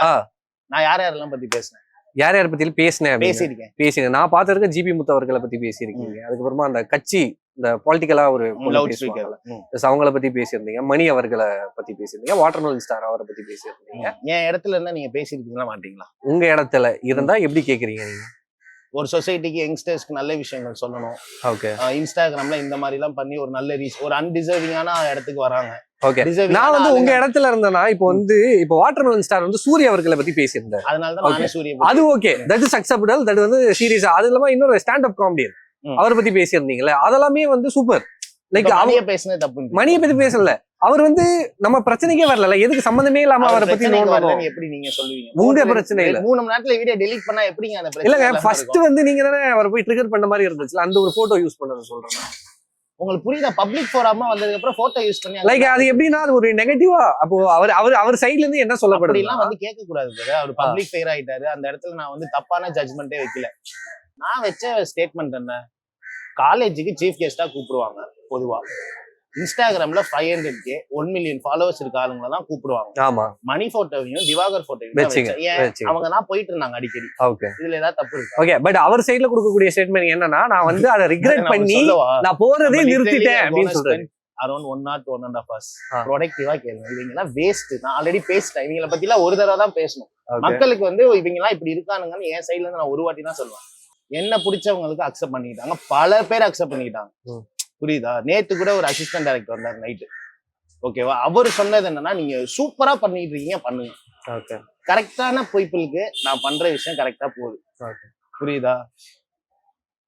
நான் யார் யாரெல்லாம் பத்தி பேசினேன்? யார் யார் பத்தி பேசினேன் பேசியிருக்கேன். பேசுங்க நான் பார்த்திருக்க ஜிபி முத்து அவர்களை பத்தி பேசியிருக்கீங்க. அதுக்கப்புறமா அந்த கட்சி இந்த பொலிட்டிக்கலா ஒரு அவங்கள பத்தி பேசியிருந்தீங்க. மணி அவர்களை பத்தி பேசியிருந்தீங்க. வாட்டர்மெலன் ஸ்டார் அவரை பத்தி பேசியிருந்தீங்க. என் இடத்துல இருந்தா நீங்க பேசிருக்கீங்களா மாட்டீங்களா? உங்க இடத்துல இருந்தா எப்படி கேக்குறீங்க நீங்க? ஒரு சொசைட்டிக்கு யங்ஸ்டர்ஸ்க்கு நல்ல விஷயங்கள் சொல்லணும். ஓகே இன்ஸ்டாகிராம்ல இந்த மாதிரி எல்லாம் பண்ணி ஒரு நல்ல ரீச் ஒரு அன்டிசர்விங்கான இடத்துக்கு வராங்க. ஓகே நான் வந்து உங்க. இடத்துல இருந்தேன்னா இப்போ வந்து இப்போ வாட்டர்மெலன் ஸ்டார் வந்து சூர்யா அவர்களை பத்தி பேசியிருந்தார் அதனாலதான் நானே சூரிய அது okay that is acceptable that வந்து சீரியஸா அது இல்லாம இன்னொரு ஸ்டாண்ட் அப் காமெடியன். அவரை பத்தி பேசியிருந்தீங்கல்ல. அதெல்லாமே வந்து சூப்பர் லைக் மணியை பேசுனது தப்பு மணியை பத்தி பேசல. அவர் வந்து நம்ம பிரச்சனைக்கே வரல. எதுக்கு சம்பந்தமே இல்லாம அவரை பத்தி எப்படி நீங்க சொல்லுவீங்க? உங்க பிரச்சனை இல்ல. மூணு மணி நேரத்துல வீடியோ டெலீட் பண்ணா எப்படிங்க அந்த இல்லங்க ஃபர்ஸ்ட்? வந்து நீங்க தானே அவரை போய் ட்ரிகர் பண்ண மாதிரி இருந்துச்சுல அந்த ஒரு போட்டோ யூஸ் பண்ணது சொல்றேன் உங்களுக்கு புரியுதா? பப்ளிக் ஃபோராமா வந்ததுக்கு அப்புறம் போட்டோ யூஸ் பண்ணி லைக் அது எப்படின்னா அது ஒரு நெகட்டிவா அப்போ அவர் அவர் அவர் சைடுல இருந்து என்ன சொல்லப்படுது? எல்லாம் வந்து கேட்க கூடாது. அவர் பப்ளிக் ஃபேர் ஆயிட்டாரு. அந்த இடத்துல நான் வந்து தப்பான ஜட்மெண்ட்டே வைக்கல. நான் வச்ச ஸ்டேட்மெண்ட் என்ன? காலேஜுக்கு சீஃப் கெஸ்டா கூப்பிடுவாங்க பொதுவா. இன்ஸ்டாகிராம்ல five hundred K one million followers இருக்க ஆளுங்களை தான் கூப்பிடுவாங்க. ஆமா. மணி போட்டோவையும் திவாகர் போட்டோவையும். அவங்க தான் போயிட்டு இருந்தாங்க அடிக்கடி. ஓகே இதுல ஏதாவது தப்பு இருக்கு? ஓகே பட் அவர் சைடுல கொடுக்கக்கூடிய ஸ்டேட்மெண்ட் என்னன்னா நான் வந்து அதை ரிக்ரெட் பண்ணி நான் போறதே நிறுத்திட்டேன் அப்படின்னு சொல்றாரு. Around one not one and half hours. ப்ரொடக்டிவா கேளுங்க. இவங்க எல்லாம் வேஸ்ட் நான் ஆல்ரெடி பேசிட்டேன். இவங்கள பத்தி எல்லாம் ஒரு தடவை தான் பேசணும். மக்களுக்கு வந்து இவங்க எல்லாம் இப்படி இருக்கானுங்கன்னு என் சைடுல இருந்து நான் ஒரு வாட்டி தான் சொல்லுவேன். என்ன பிடிச்சவங்களுக்கு அக்செப்ட் பண்ணிக்கிட்டாங்க. பல பேர் அக்செப்ட் பண்ணிக்கிட்டாங்க. புரியுதா? நேத்து கூட ஒரு அசிஸ்டன்ட் டைரக்டர் வந்தார் நைட்டு ஓகேவா அவர் சொன்னது என்னன்னா நீங்க சூப்பரா பண்ணிட்டு இருக்கீங்க பண்ணுங்க. ஓகே கரெக்டான பீப்புளுக்கு நான் பண்ற விஷயம் கரெக்டா போகுது. புரியுதா?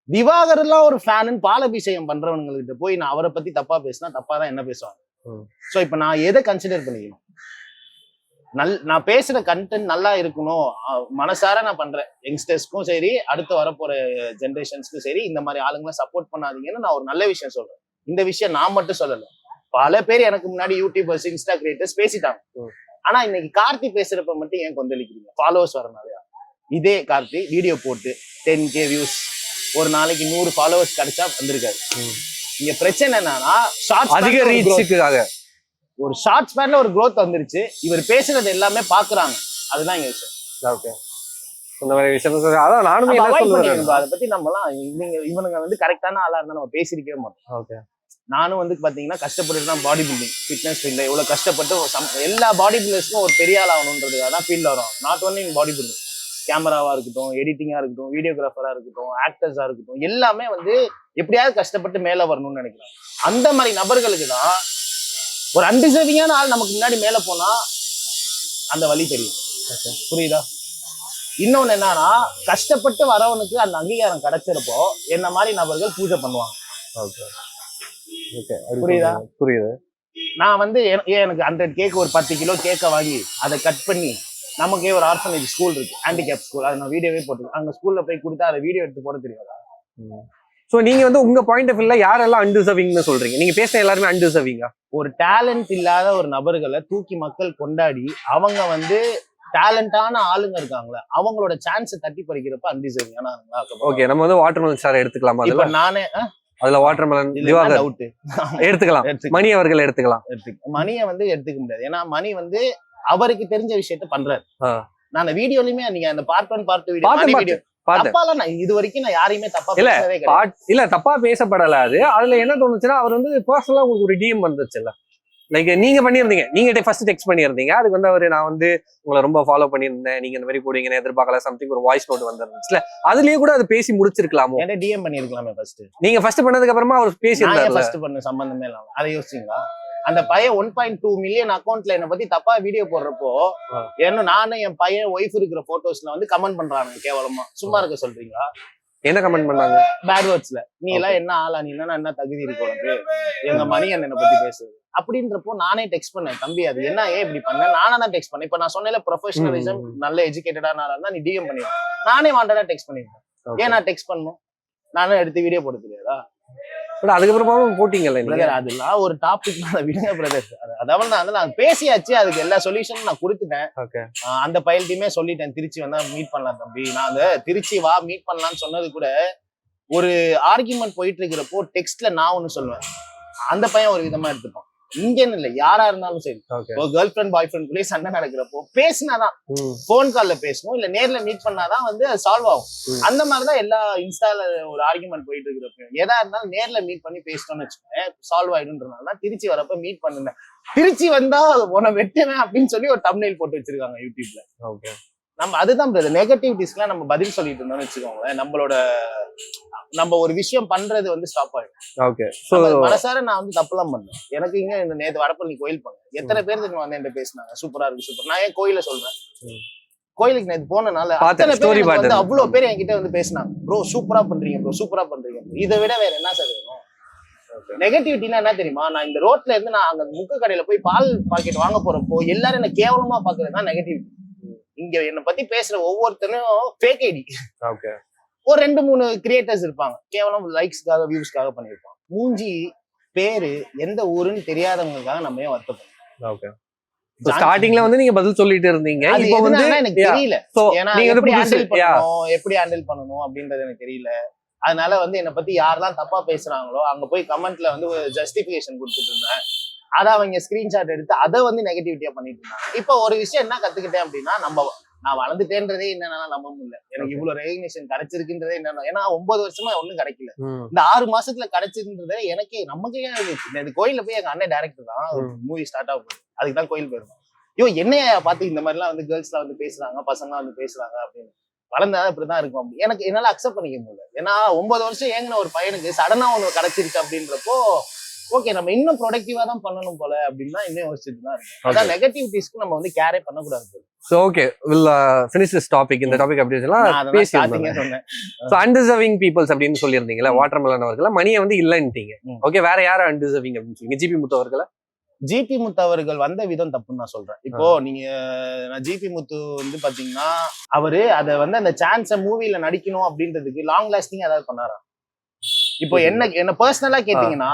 திவாகர் எல்லாம் ஒரு ஃபேனுன்னு பாலபிஷேகம் பண்றவனுங்ககிட்ட போய் நான் அவரை பத்தி தப்பா பேசினா தப்பா தான் என்ன பேசுவாங்க. சோ இப்ப நான் எதை கன்சிடர் பண்ணிக்கணும்? நல் நான் பேசுற கண்டென்ட் நல்லா இருக்கணும். மனசார நான் பண்றேன். யங்ஸ்டர்ஸ்க்கும் சரி அடுத்து வரப்போற ஜென்ரேஷன்ஸ்க்கும் சரி இந்த மாதிரி ஆளுங்களை சப்போர்ட் பண்ணாதீங்கன்னு நான் ஒரு நல்ல விஷயம் சொல்றேன். இந்த விஷயம் நான் மட்டும் சொல்லல. பல பேர் எனக்கு முன்னாடி யூடியூபர்ஸ் இன்ஸ்டா கிரியேட்டர்ஸ் பேசிட்டாங்க. ஆனா இன்னைக்கு கார்த்தி பேசுறப்ப மட்டும் ஏன் கொந்தளிக்கிறீங்க? ஃபாலோவர்ஸ் வரனாலயா இதே கார்த்தி வீடியோ போட்டு டென் கே வியூஸ் ஒரு நாளைக்கு நூறு ஃபாலோவர்ஸ் கிடைச்சா வந்திருக்காரு. இங்க பிரச்சனை என்னன்னா அதிக ரீச்சுக்காக ஒரு ஷார்ட் ஸ்பேன்ல ஒரு growth வந்துருச்சு. இவர் பேசுறது எல்லாமே பாக்குறாங்க. அதுதான் இங்க விஷயம். ஓகே இந்த மாதிரி விஷயம் அதான் நானுமே. அதை பத்தி நம்மலாம் இவங்க இவனுங்க வந்து கரெக்டான ஆளா இருந்தா நம்ம பேசிருக்கவே மாட்டோம். ஓகே நானும் வந்து பாத்தீங்கன்னா கஷ்டப்பட்டு தான் பாடி பில்டிங் ஃபிட்னஸ் ஃபீல்ட்ல இவ்வளவு கஷ்டப்பட்டு எல்லா பாடி பில்டர்ஸ்க்கும் ஒரு பெரிய ஆள் ஆகணுன்றதுக்காக தான் ஃபீல்ட்ல வரும். Not only in body building கேமராவா இருக்கட்டும் எடிட்டிங்கா இருக்கட்டும் வீடியோகிராஃபரா இருக்கட்டும் ஆக்டர்ஸா இருக்கட்டும் எல்லாமே வந்து எப்படியாவது கஷ்டப்பட்டு மேல வரணும்னு நினைக்கிறேன். அந்த மாதிரி நபர்களுக்கு தான் ஒரு அன்டிசர்விங்கான ஆள் நமக்கு முன்னாடி மேல போனா அந்த வழி தெரியும். புரியுதா? இன்னொன்னு என்னன்னா கஷ்டப்பட்டு வரவனுக்கு அந்த அங்கீகாரம் கிடைச்சிருப்போ என்ன மாதிரி நபர்கள் பூஜை பண்ணுவாங்க. ஓகே ஓகே புரியுதா? புரியுது. நான் வந்து எனக்கு ஹண்ட்ரட் கேக் ஒரு பத்து கிலோ கேக்கை வாங்கி அதை கட் பண்ணி நமக்கே ஒரு ஆர்ஃபனேஜ் ஸ்கூல் இருக்கு ஹேண்டிகேப் ஸ்கூல் அதை நான் வீடியோவே போட்டு அங்க ஸ்கூல்ல போய் கொடுத்தா அதை வீடியோ எடுத்து போட தெரியாதா? சோ நீங்க வந்து உங்க பாயிண்ட் ஆஃப் வியூல யாரெல்லாம் அன்டிசர்விங்னு சொல்றீங்க? நீங்க பேசுன எல்லாருமே அன்டிசர்விங்கா ஒரு டேலண்ட் இல்லாத ஒரு நபர்களை தூக்கி மக்கள் கொண்டாடி அவங்க வந்து டேலண்டான ஆளுங்க இருக்காங்களே அவங்களோட சான்ஸை தட்டி பறிக்கிறப்ப அன்டிசர்விங்கான ஓகே நம்ம வந்து வாட்டர் மெலன் சார் எடுத்துக்கலாமா இப்ப நானே அதுல வாட்டர் மெலன் திவாகர். எடுத்துக்கலாம். மணி அவர்கள் எடுத்துக்கலாம். எடுத்துக்க மணியை வந்து எடுத்துக்க முடியாது. ஏன்னா மணி வந்து அவருக்கு தெரிஞ்ச விஷயத்த பண்றாரு. நான் அந்த வீடியோலயுமே நீங்க அந்த பார்ட் ஒன் பார்ட் வீடியோ பார்த்தேன், இது வரைக்கும் நான் யாரையுமே தப்பா இல்ல, தப்பா பேசப்படல அது. அதுல என்ன தோணுச்சுன்னா அவர் வந்து பர்சனலா உங்களுக்கு ஒரு டிஎம் வந்துச்சுல்ல லைக் நீங்க பண்ணியிருந்தீங்க. நீங்க ஃபர்ஸ்ட் டெக்ஸ்ட் பண்ணியிருந்தீங்க. அதுக்கு வந்து அவர் நான் வந்து உங்களை ரொம்ப ஃபாலோ பண்ணியிருந்தேன். நீங்க இந்த மாதிரி போடுவீங்கன்னு எதிர்பார்க்கல. சம்திங் ஒரு வாய்ஸ் நோட் வந்துருந்துச்சுல அதுலயே கூட அது பேசி முடிச்சிருக்கலாமோ? டிஎம் பண்ணிருக்கலாமே ஃபர்ஸ்ட் நீங்க ஃபர்ஸ்ட் பண்ணதுக்கு அப்புறமா அவர் பேசியிருந்தாருல ஃபர்ஸ்ட் பண்ண சம்பந்தமே இல்லாம? அதை யோசிச்சீங்களா? அந்த பையன் ஒன் பாயிண்ட் டூ மில்லியன் அக்கௌண்ட்ல என்ன பத்தி தப்பா வீடியோ போடுறப்போ. என்ன நானும் என் பையன் ஒய்ஃப் இருக்கிற போட்டோஸ்ல வந்து கமெண்ட் பண்றானுங்க கேவலமா. சும்மா இருக்க சொல்றீங்களா? என்ன கமெண்ட் பண்ணாங்க? பேட் வேர்ட்ஸ்ல நீ எல்லாம் என்ன ஆளா? நீ என்ன என்ன தகுதி இருக்கு உனக்கு? எங்க மணி அண்ணனை பத்தி பேசுறது. அப்படின்றப்போ நானே டெக்ஸ்ட் பண்ணேன் தம்பி அது என்ன? ஏன் இப்படி பண்ண? நானா தான் டெக்ஸ்ட் பண்ணேன். இப்ப நான் சொன்னேன்ல ப்ரொஃபஷனலிசம். நல்ல எஜுகேட்டடான ஆளா இருந்தா நீ டிஎம் பண்ணிடுவேன் நானே வாண்டடா டெக்ஸ்ட் பண்ணிருக்கேன் ஏன் நான் டெக்ஸ்ட் பண்ணணும்? நானும் எடுத்து வீடியோ போட தெரியாதா பட் அதுக்கப்புறமாவும் போட்டீங்கல்ல பிரதர் அதெல்லாம் ஒரு டாபிக் அதை விடுங்க பிரதர் அதாவது நான் வந்து நான் பேசியாச்சு அதுக்கு எல்லா சொல்யூஷனும் நான் கொடுத்துட்டேன். ஓகே அந்த பையல்ட்டையுமே சொல்லிட்டேன் திருச்சி வந்தா மீட் பண்ணலாம் தம்பி. நான் அந்த திருச்சி வா மீட் பண்ணலாம்னு சொன்னது கூட ஒரு ஆர்கியூமெண்ட் போயிட்டு இருக்கிறப்போ டெக்ஸ்ட்ல நான் ஒண்ணு சொல்லுவேன். அந்த பையன் ஒரு விதமா எடுத்துப்பான். இங்கன்னு இல்லை யாரா இருந்தாலும் சரி. ஒரு கேர்ள் ஃப்ரெண்ட் பாய் ஃப்ரெண்ட் சண்டை நடக்கிறப்போ பேசினாதான். ஃபோன் கால்ல பேசணும் இல்ல நேர்ல மீட் பண்ணாதான் வந்து அது சால்வ் ஆகும். அந்த மாதிரிதான் எல்லா இன்ஸ்டால ஒரு ஆர்குமெண்ட் போயிட்டு இருக்கிறப்ப எதா இருந்தாலும் நேர்ல மீட் பண்ணி பேசிட்டோம்னு வச்சுக்கோங்க சால்வ் ஆயிடும்ன்றனால திருச்சி வரப்ப மீட் பண்ணுங்க திருச்சி வந்தா உன வெட்டுவேன் அப்படின்னு சொல்லி ஒரு தம்ப்நெயில் போட்டு வச்சிருக்காங்க யூடியூப்ல. ஓகே நம்ம அதுதான் நெகட்டிவிட்டிஸ்க்குலாம் நம்ம பதில் சொல்லிட்டு இருந்தோம்னு வச்சுக்கோங்களேன் நம்மளோட நம்ம ஒரு விஷயம் பண்றது வந்து ஸ்டாப் ஆயிடும். ஓகே சோ மனசார நான் வந்து தப்புலாம் பண்ணேன். எனக்கு இங்க இந்த நேத்து வரப்பள்ளி கோயில் பண்ணேன் எத்தனை பேர் தெரியுமா வந்து என்கிட்ட பேசினாங்க? சூப்பரா இருக்கு சூப்பர் நான் ஏன் கோயில சொல்றேன். கோயிலுக்கு நேத்து போனனால அத்தனை பேர் வந்து. அவ்வளவு பேர் என்கிட்ட வந்து பேசினாங்க. ப்ரோ சூப்பரா பண்றீங்க ப்ரோ சூப்பரா பண்றீங்க. இதை விட வேற என்ன சார் வேணும்? நெகட்டிவிட்டினா என்ன தெரியுமா? நான் இந்த ரோட்ல இருந்து நான் அங்க முக்கு கடையில போய் பால் பாக்கெட் வாங்க போறப்போ எல்லாரும் என்ன கேவலமா பாக்குறது தான் நெகட்டிவிட்டி இங்க என்னை பத்தி பேசுற ஒவ்வொருத்தனும் ஃபேக் ஐடி ஓகே ஒரு ரெண்டு மூணு கிரியேட்டர்ஸ் இருப்பாங்க. கேவலம் லைக்ஸ்க்காக வியூஸ்க்காக பண்ணியிருப்பாங்க. மூஞ்சி பேரு எந்த ஊருன்னு தெரியாதவங்களுக்காக நம்ம ஏன் வருத்தப்படும் ஓகே ஸ்டார்டிங்ல வந்து நீங்க பதில் சொல்லிட்டு இருந்தீங்க. இப்போ வந்து எனக்கு. தெரியல. ஏன்னா எப்படி ஹேண்டில். பண்ணணும் எப்படி ஹேண்டில் பண்ணணும் அப்படின்றது எனக்கு தெரியல. அதனால வந்து என்னை பத்தி யாரெல்லாம் தப்பா பேசுறாங்களோ அங்க போய் கமெண்ட்ல வந்து ஜஸ்டிபிகேஷன் கொடுத்துட்டு இருந்தேன். அதை அவங்க ஸ்கிரீன்ஷாட் எடுத்து அதை வந்து நெகட்டிவிட்டியா பண்ணிட்டு இருந்தாங்க. இப்போ ஒரு விஷயம் என்ன கத்துக்கிட்டேன் அப்படின்னா நம்ம நான் வளர்ந்துட்டேன்றதே என்னன்னா நம்ப முடியல. எனக்கு இவ்வளவு ரெகக்னிஷன் கிடைச்சிருக்குன்றதே என்னன்னா ஏன்னா ஒன்பது வருஷமா ஒண்ணும் கிடைக்கல. இந்த ஆறு மாசத்துல கிடைச்சிருந்ததே எனக்கே நமக்கே இந்த கோயில்ல போய் எங்க அண்ணன் டேரக்டர் தான். மூவி ஸ்டார்ட் ஆக போகுது. அதுக்கு தான் கோயில் போயிருந்தோம் ஐயோ என்னைய பார்த்து இந்த மாதிரிலாம் வந்து கேர்ள்ஸ்லாம் வந்து பேசுறாங்க பசங்களாம் வந்து பேசுறாங்க அப்படின்னு. வளர்ந்தா இப்படிதான் இருக்கும் அப்படி. எனக்கு என்னால அக்செப்ட் பண்ணிக்க முடியல. ஏன்னா ஒன்பது வருஷம் ஏங்கின ஒரு பையனுக்கு சடனா ஒண்ணு கிடைச்சிருக்கு அப்படின்றப்போ ஓகே நம்ம இன்னும் ப்ரொடக்டிவா தான் பண்ணணும் போல அப்படின்னு தான் இன்னும் யோசிச்சுட்டு தான் இருக்கேன். அதான் நெகட்டிவிட்டிஸ்க்கு நம்ம வந்து கேரே பண்ணக்கூடாது. So okay will finish this topic இந்த டாபிக் அப்படி சொல்லலாம் அதான் பேசி ஸ்டார்டிங்கே சொன்னேன். ஸோ அன்டிசர்விங் பீப்புள்ஸ் அப்படின்னு சொல்லியிருந்தீங்களா வாட்டர் மெலன் அவர்களை மணியை வந்து இல்லைன்ட்டீங்க. ஓகே வேற யாரும் அன்டிசர்விங் அப்படின்னு சொல்லுங்க ஜிபி முத்து அவர்களை? ஜிபி முத்து அவர்கள் வந்த விதம் தப்புன்னு நான் சொல்றேன். இப்போ நீங்க நான் ஜிபி முத்து வந்து பாத்தீங்கன்னா அவரு அத வந்து அந்த சான்ஸ மூவில நடிக்கணும் அப்படின்றதுக்கு லாங் லாஸ்டிங் ஏதாவது பண்ணாரா? இப்போ என்ன என்ன பர்சனலா கேட்டீங்கன்னா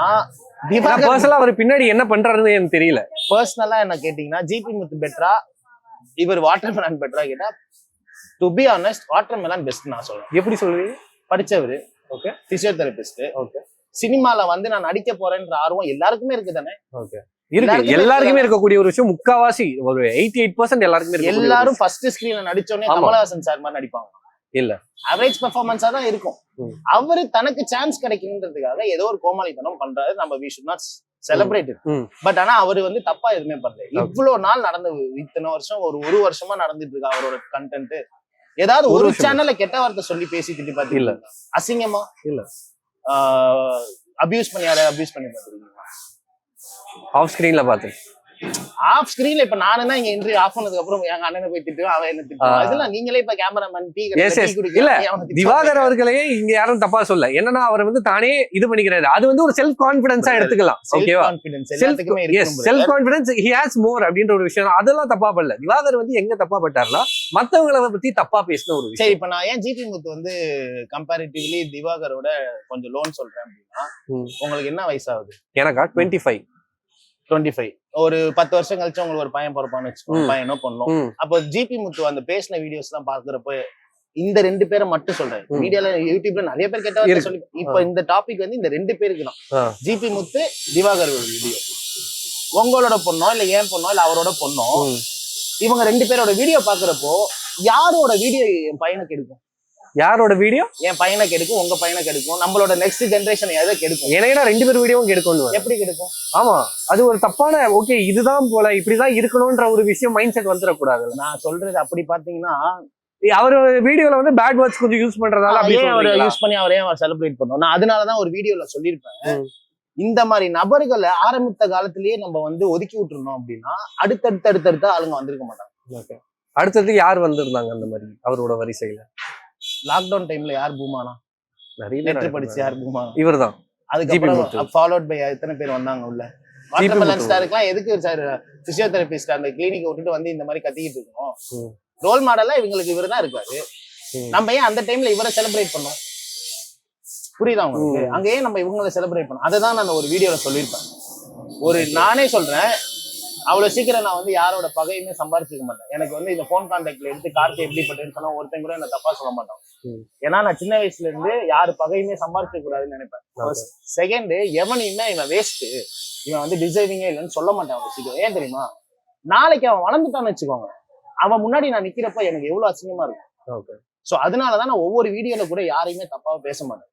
பர்சனலா அவர் பின்னாடி என்ன பண்றாருன்னு எனக்கு தெரியல. பர்சனலா என்ன கேட்டீங்கன்னா ஜிபி முத்து பெட்ரா இவர் வாட்டர் மெலான் பெட்ரா கேட்டா to be honest watermelon best நான் சொல்றேன். எப்படி சொல்றீங்க? படிச்சவரு ஓகே பிசியோதெரபிஸ்ட் ஓகே சினிமால வந்து நான் நடிக்க போறேன்ற ஆர்வம் எல்லாருக்குமே இருக்கு தானே? ஓகே இருக்கு. எல்லாருக்குமே இருக்கக்கூடிய ஒரு விஷயம் முக்காவாசி ஒரு எயிட்டி எயிட் பர்சன்ட் எல்லாருக்குமே எல்லாரும் ஃபர்ஸ்ட் ஸ்கிரீன்ல நடிச்சோடனே. கமலஹாசன் சார் மாதிரி நடிப்பாங்க. இல்ல. அவரேஜ் பெர்ஃபார்மன்ஸா தான் இருக்கும். அவரு தனக்கு சான்ஸ் கிடைக்கணுன்றதுக்காக ஏதோ ஒரு கோமாளித்தனம் பண்றாரு. நம்ம we should not celebrate hmm. But ஆனா அவர் வந்து தப்பா எதுவுமே பண்ணல. இவ்வளவு நாள் நடந்த இத்தனை வருஷம் ஒரு ஒரு வருஷமா நடந்துட்டு இருக்கு அவரோட கண்டென்ட் ஏதாவது ஒரு சேனல்ல கெட்ட வார்த்தை சொல்லி பேசிக்கிட்டு இல்ல. பாத்தீங்களா அசிங்கமா? இல்ல. அபியூஸ் பண்ணி யாரை அபியூஸ் பண்ணி பாத்துருக்கீங்களா? ஆஃப் ஸ்கிரீன்ல பார்த்து ஆஃப் ஸ்கிரீன்ல இப்ப நானே தான் இங்க இன்டர்வியூ ஆஃப் பண்ணதுக்கு அப்புறம் எங்க அண்ணனை போய் திட்டுவேன் அவன் என்ன திட்டுவான். ஆ. இதெல்லாம் நீங்களே இப்ப கேமராமேன் டீ. இல்ல, திவாகர் அவர்களையே இங்க யாரும் தப்பா சொல்ல என்னன்னா அவர் வந்து தானே இது பண்ணிக்கிறாரு. அது வந்து ஒரு செல்ஃப் கான்பிடன்ஸா எடுத்துக்கலாம். ஓகேவா self confidence he has more அப்படின்ற ஒரு விஷயம். அதெல்லாம் தப்பா பண்ணல. திவாகர் வந்து எங்க தப்பா பட்டார்னா மத்தவங்கள பத்தி தப்பா பேசின ஒரு சரி விஷயம். இப்ப நான் ஏன் ஜிபி முத்து வந்து கம்பேரிட்டிவ்லி திவாகரோட கொஞ்சம் லோன் சொல்றேன் அப்படின்னா. உங்களுக்கு என்ன வயசாகுது? எனக்கா டுவெண்ட்டி ஃபைவ் டுவெண்ட்டி ஃபைவ் ஒரு பத்து வருஷம் கழிச்சு உங்களுக்கு ஒரு பையன் பிறப்பான்னு வச்சுக்கோங்க. பையனோ பொண்ணும் அப்போ ஜிபி முத்து அந்த பேசின வீடியோஸ் எல்லாம் பாக்குறப்ப இந்த ரெண்டு பேரை மட்டும் சொல்றேன். மீடியால யூடியூப்ல நிறைய பேர் கேட்ட. சொல்லி இப்போ இந்த டாபிக் வந்து இந்த ரெண்டு பேருக்கு தான். ஜிபி முத்து திவாகர் வீடியோ உங்களோட பொண்ணோ இல்ல ஏன் பொண்ணோ இல்ல அவரோட பொண்ணோ இவங்க ரெண்டு பேரோட வீடியோ பாக்குறப்போ யாரோட வீடியோ என் பையனுக்கு எடுக்கும்? யாரோட வீடியோ என் பையனை கெடுக்கும் உங்க பையனை கெடுக்கும். நம்மளோட நெக்ஸ்ட் ஜெனரேஷன் எதை கெடுக்கும்? எனக்குனா ரெண்டு பேர் வீடியோவும் எடுக்கணும் எப்படி கெடுக்கும்? ஆமா அது ஒரு தப்பான ஓகே இதுதான் போல இப்படிதான் இருக்கணும்ன்ற ஒரு விஷயம் மைண்ட் செட் வந்துடக்கூடாது நான் சொல்றது அப்படி பாத்தீங்கன்னா அவர் வீடியோல வந்து பேட் வேர்ட்ஸ் கொஞ்சம் யூஸ் பண்றதால அப்படி ஏன் அவர்? யூஸ் பண்ணி அவரே அவர் செலிப்ரேட் பண்ணோம். நான் அதனாலதான் ஒரு வீடியோல சொல்லியிருப்பேன். இந்த மாதிரி நபர்களை ஆரம்பித்த காலத்திலேயே நம்ம வந்து ஒதுக்கி விட்டுருந்தோம் அப்படின்னா அடுத்தடுத்து அடுத்தடுத்த ஆளுங்க வந்திருக்க மாட்டாங்க. அடுத்தது யார் வந்திருந்தாங்க அந்த மாதிரி அவரோட வரிசையில? லாக்டவுன் டைம்ல யார் பூமானா? நிறைய லெட்டர் படிச்சு யார் பூமானா இவர்தான். அதுக்கப்புறம் முத்து. ஃபாலோட் பை எத்தனை பேர் வந்தாங்க உள்ள? வாட்டர்மெலன் ஸ்டாருக்குலாம் எதுக்கு சார் பிசியோதெரபிஸ்ட் அந்த கிளினிக் விட்டுட்டு வந்து இந்த மாதிரி கத்திக்கிட்டு இருக்கணும் ம். ரோல் மாடலா இவங்களுக்கு இவர் தான் இருக்காரு. நம்ம ஏன் அந்த டைம்ல இவரை செலிப்ரேட் பண்ணோம்? புரியுதா உங்களுக்கு? ம். அங்க ஏன் நம்ம இவங்களை செலிப்ரேட் பண்ணோம். அதை தான் நான் ஒரு வீடியோல சொல்லியிருப்பேன். ஒரு நானே சொல்றேன் அவ்வளவு சீக்கிரம் நான் வந்து யாரோட பகையுமே சம்பாரிச்சிக்க மாட்டேன். எனக்கு வந்து இந்த ஃபோன் கான்டாக்ட்ல எடுத்து கார்த்தி எப்படிப்பட்டேன்னு சொன்னா ஒருத்தன் கூட என்ன தப்பா சொல்ல மாட்டான். ம். ஏன்னா நான் சின்ன வயசுல இருந்து யாரு பகையுமே சம்பாரிச்சிக்க கூடாதுன்னு நினைப்பேன். செகண்ட் எவனையுமே இவன் வேஸ்ட் இவன் வந்து டிசர்விங்கே இல்லைன்னு சொல்ல மாட்டான் அவன் சீக்கிரம். ஏன் தெரியுமா? நாளைக்கு அவன் வளர்ந்துட்டான்னு வச்சுக்கோங்க. அவன் முன்னாடி நான் நிக்கிறப்ப எனக்கு எவ்வளவு அசிங்கமா இருக்கும். சோ அதனாலதான் நான் ஒவ்வொரு வீடியோல கூட யாரையுமே தப்பாக பேச மாட்டேன்.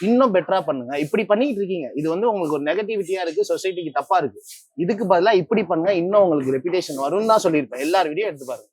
இன்னும் பெட்டரா பண்ணுங்க. இப்படி பண்ணிட்டு இருக்கீங்க. இது வந்து உங்களுக்கு ஒரு நெகட்டிவிட்டியா இருக்கு சொசைட்டிக்கு தப்பா இருக்கு. இதுக்கு பதிலா இப்படி பண்ணுங்க இன்னும் உங்களுக்கு ரெப்புடேஷன் வரும்னு தான் சொல்லியிருப்பேன். எல்லார் வீடியோ எடுத்து பாருங்க.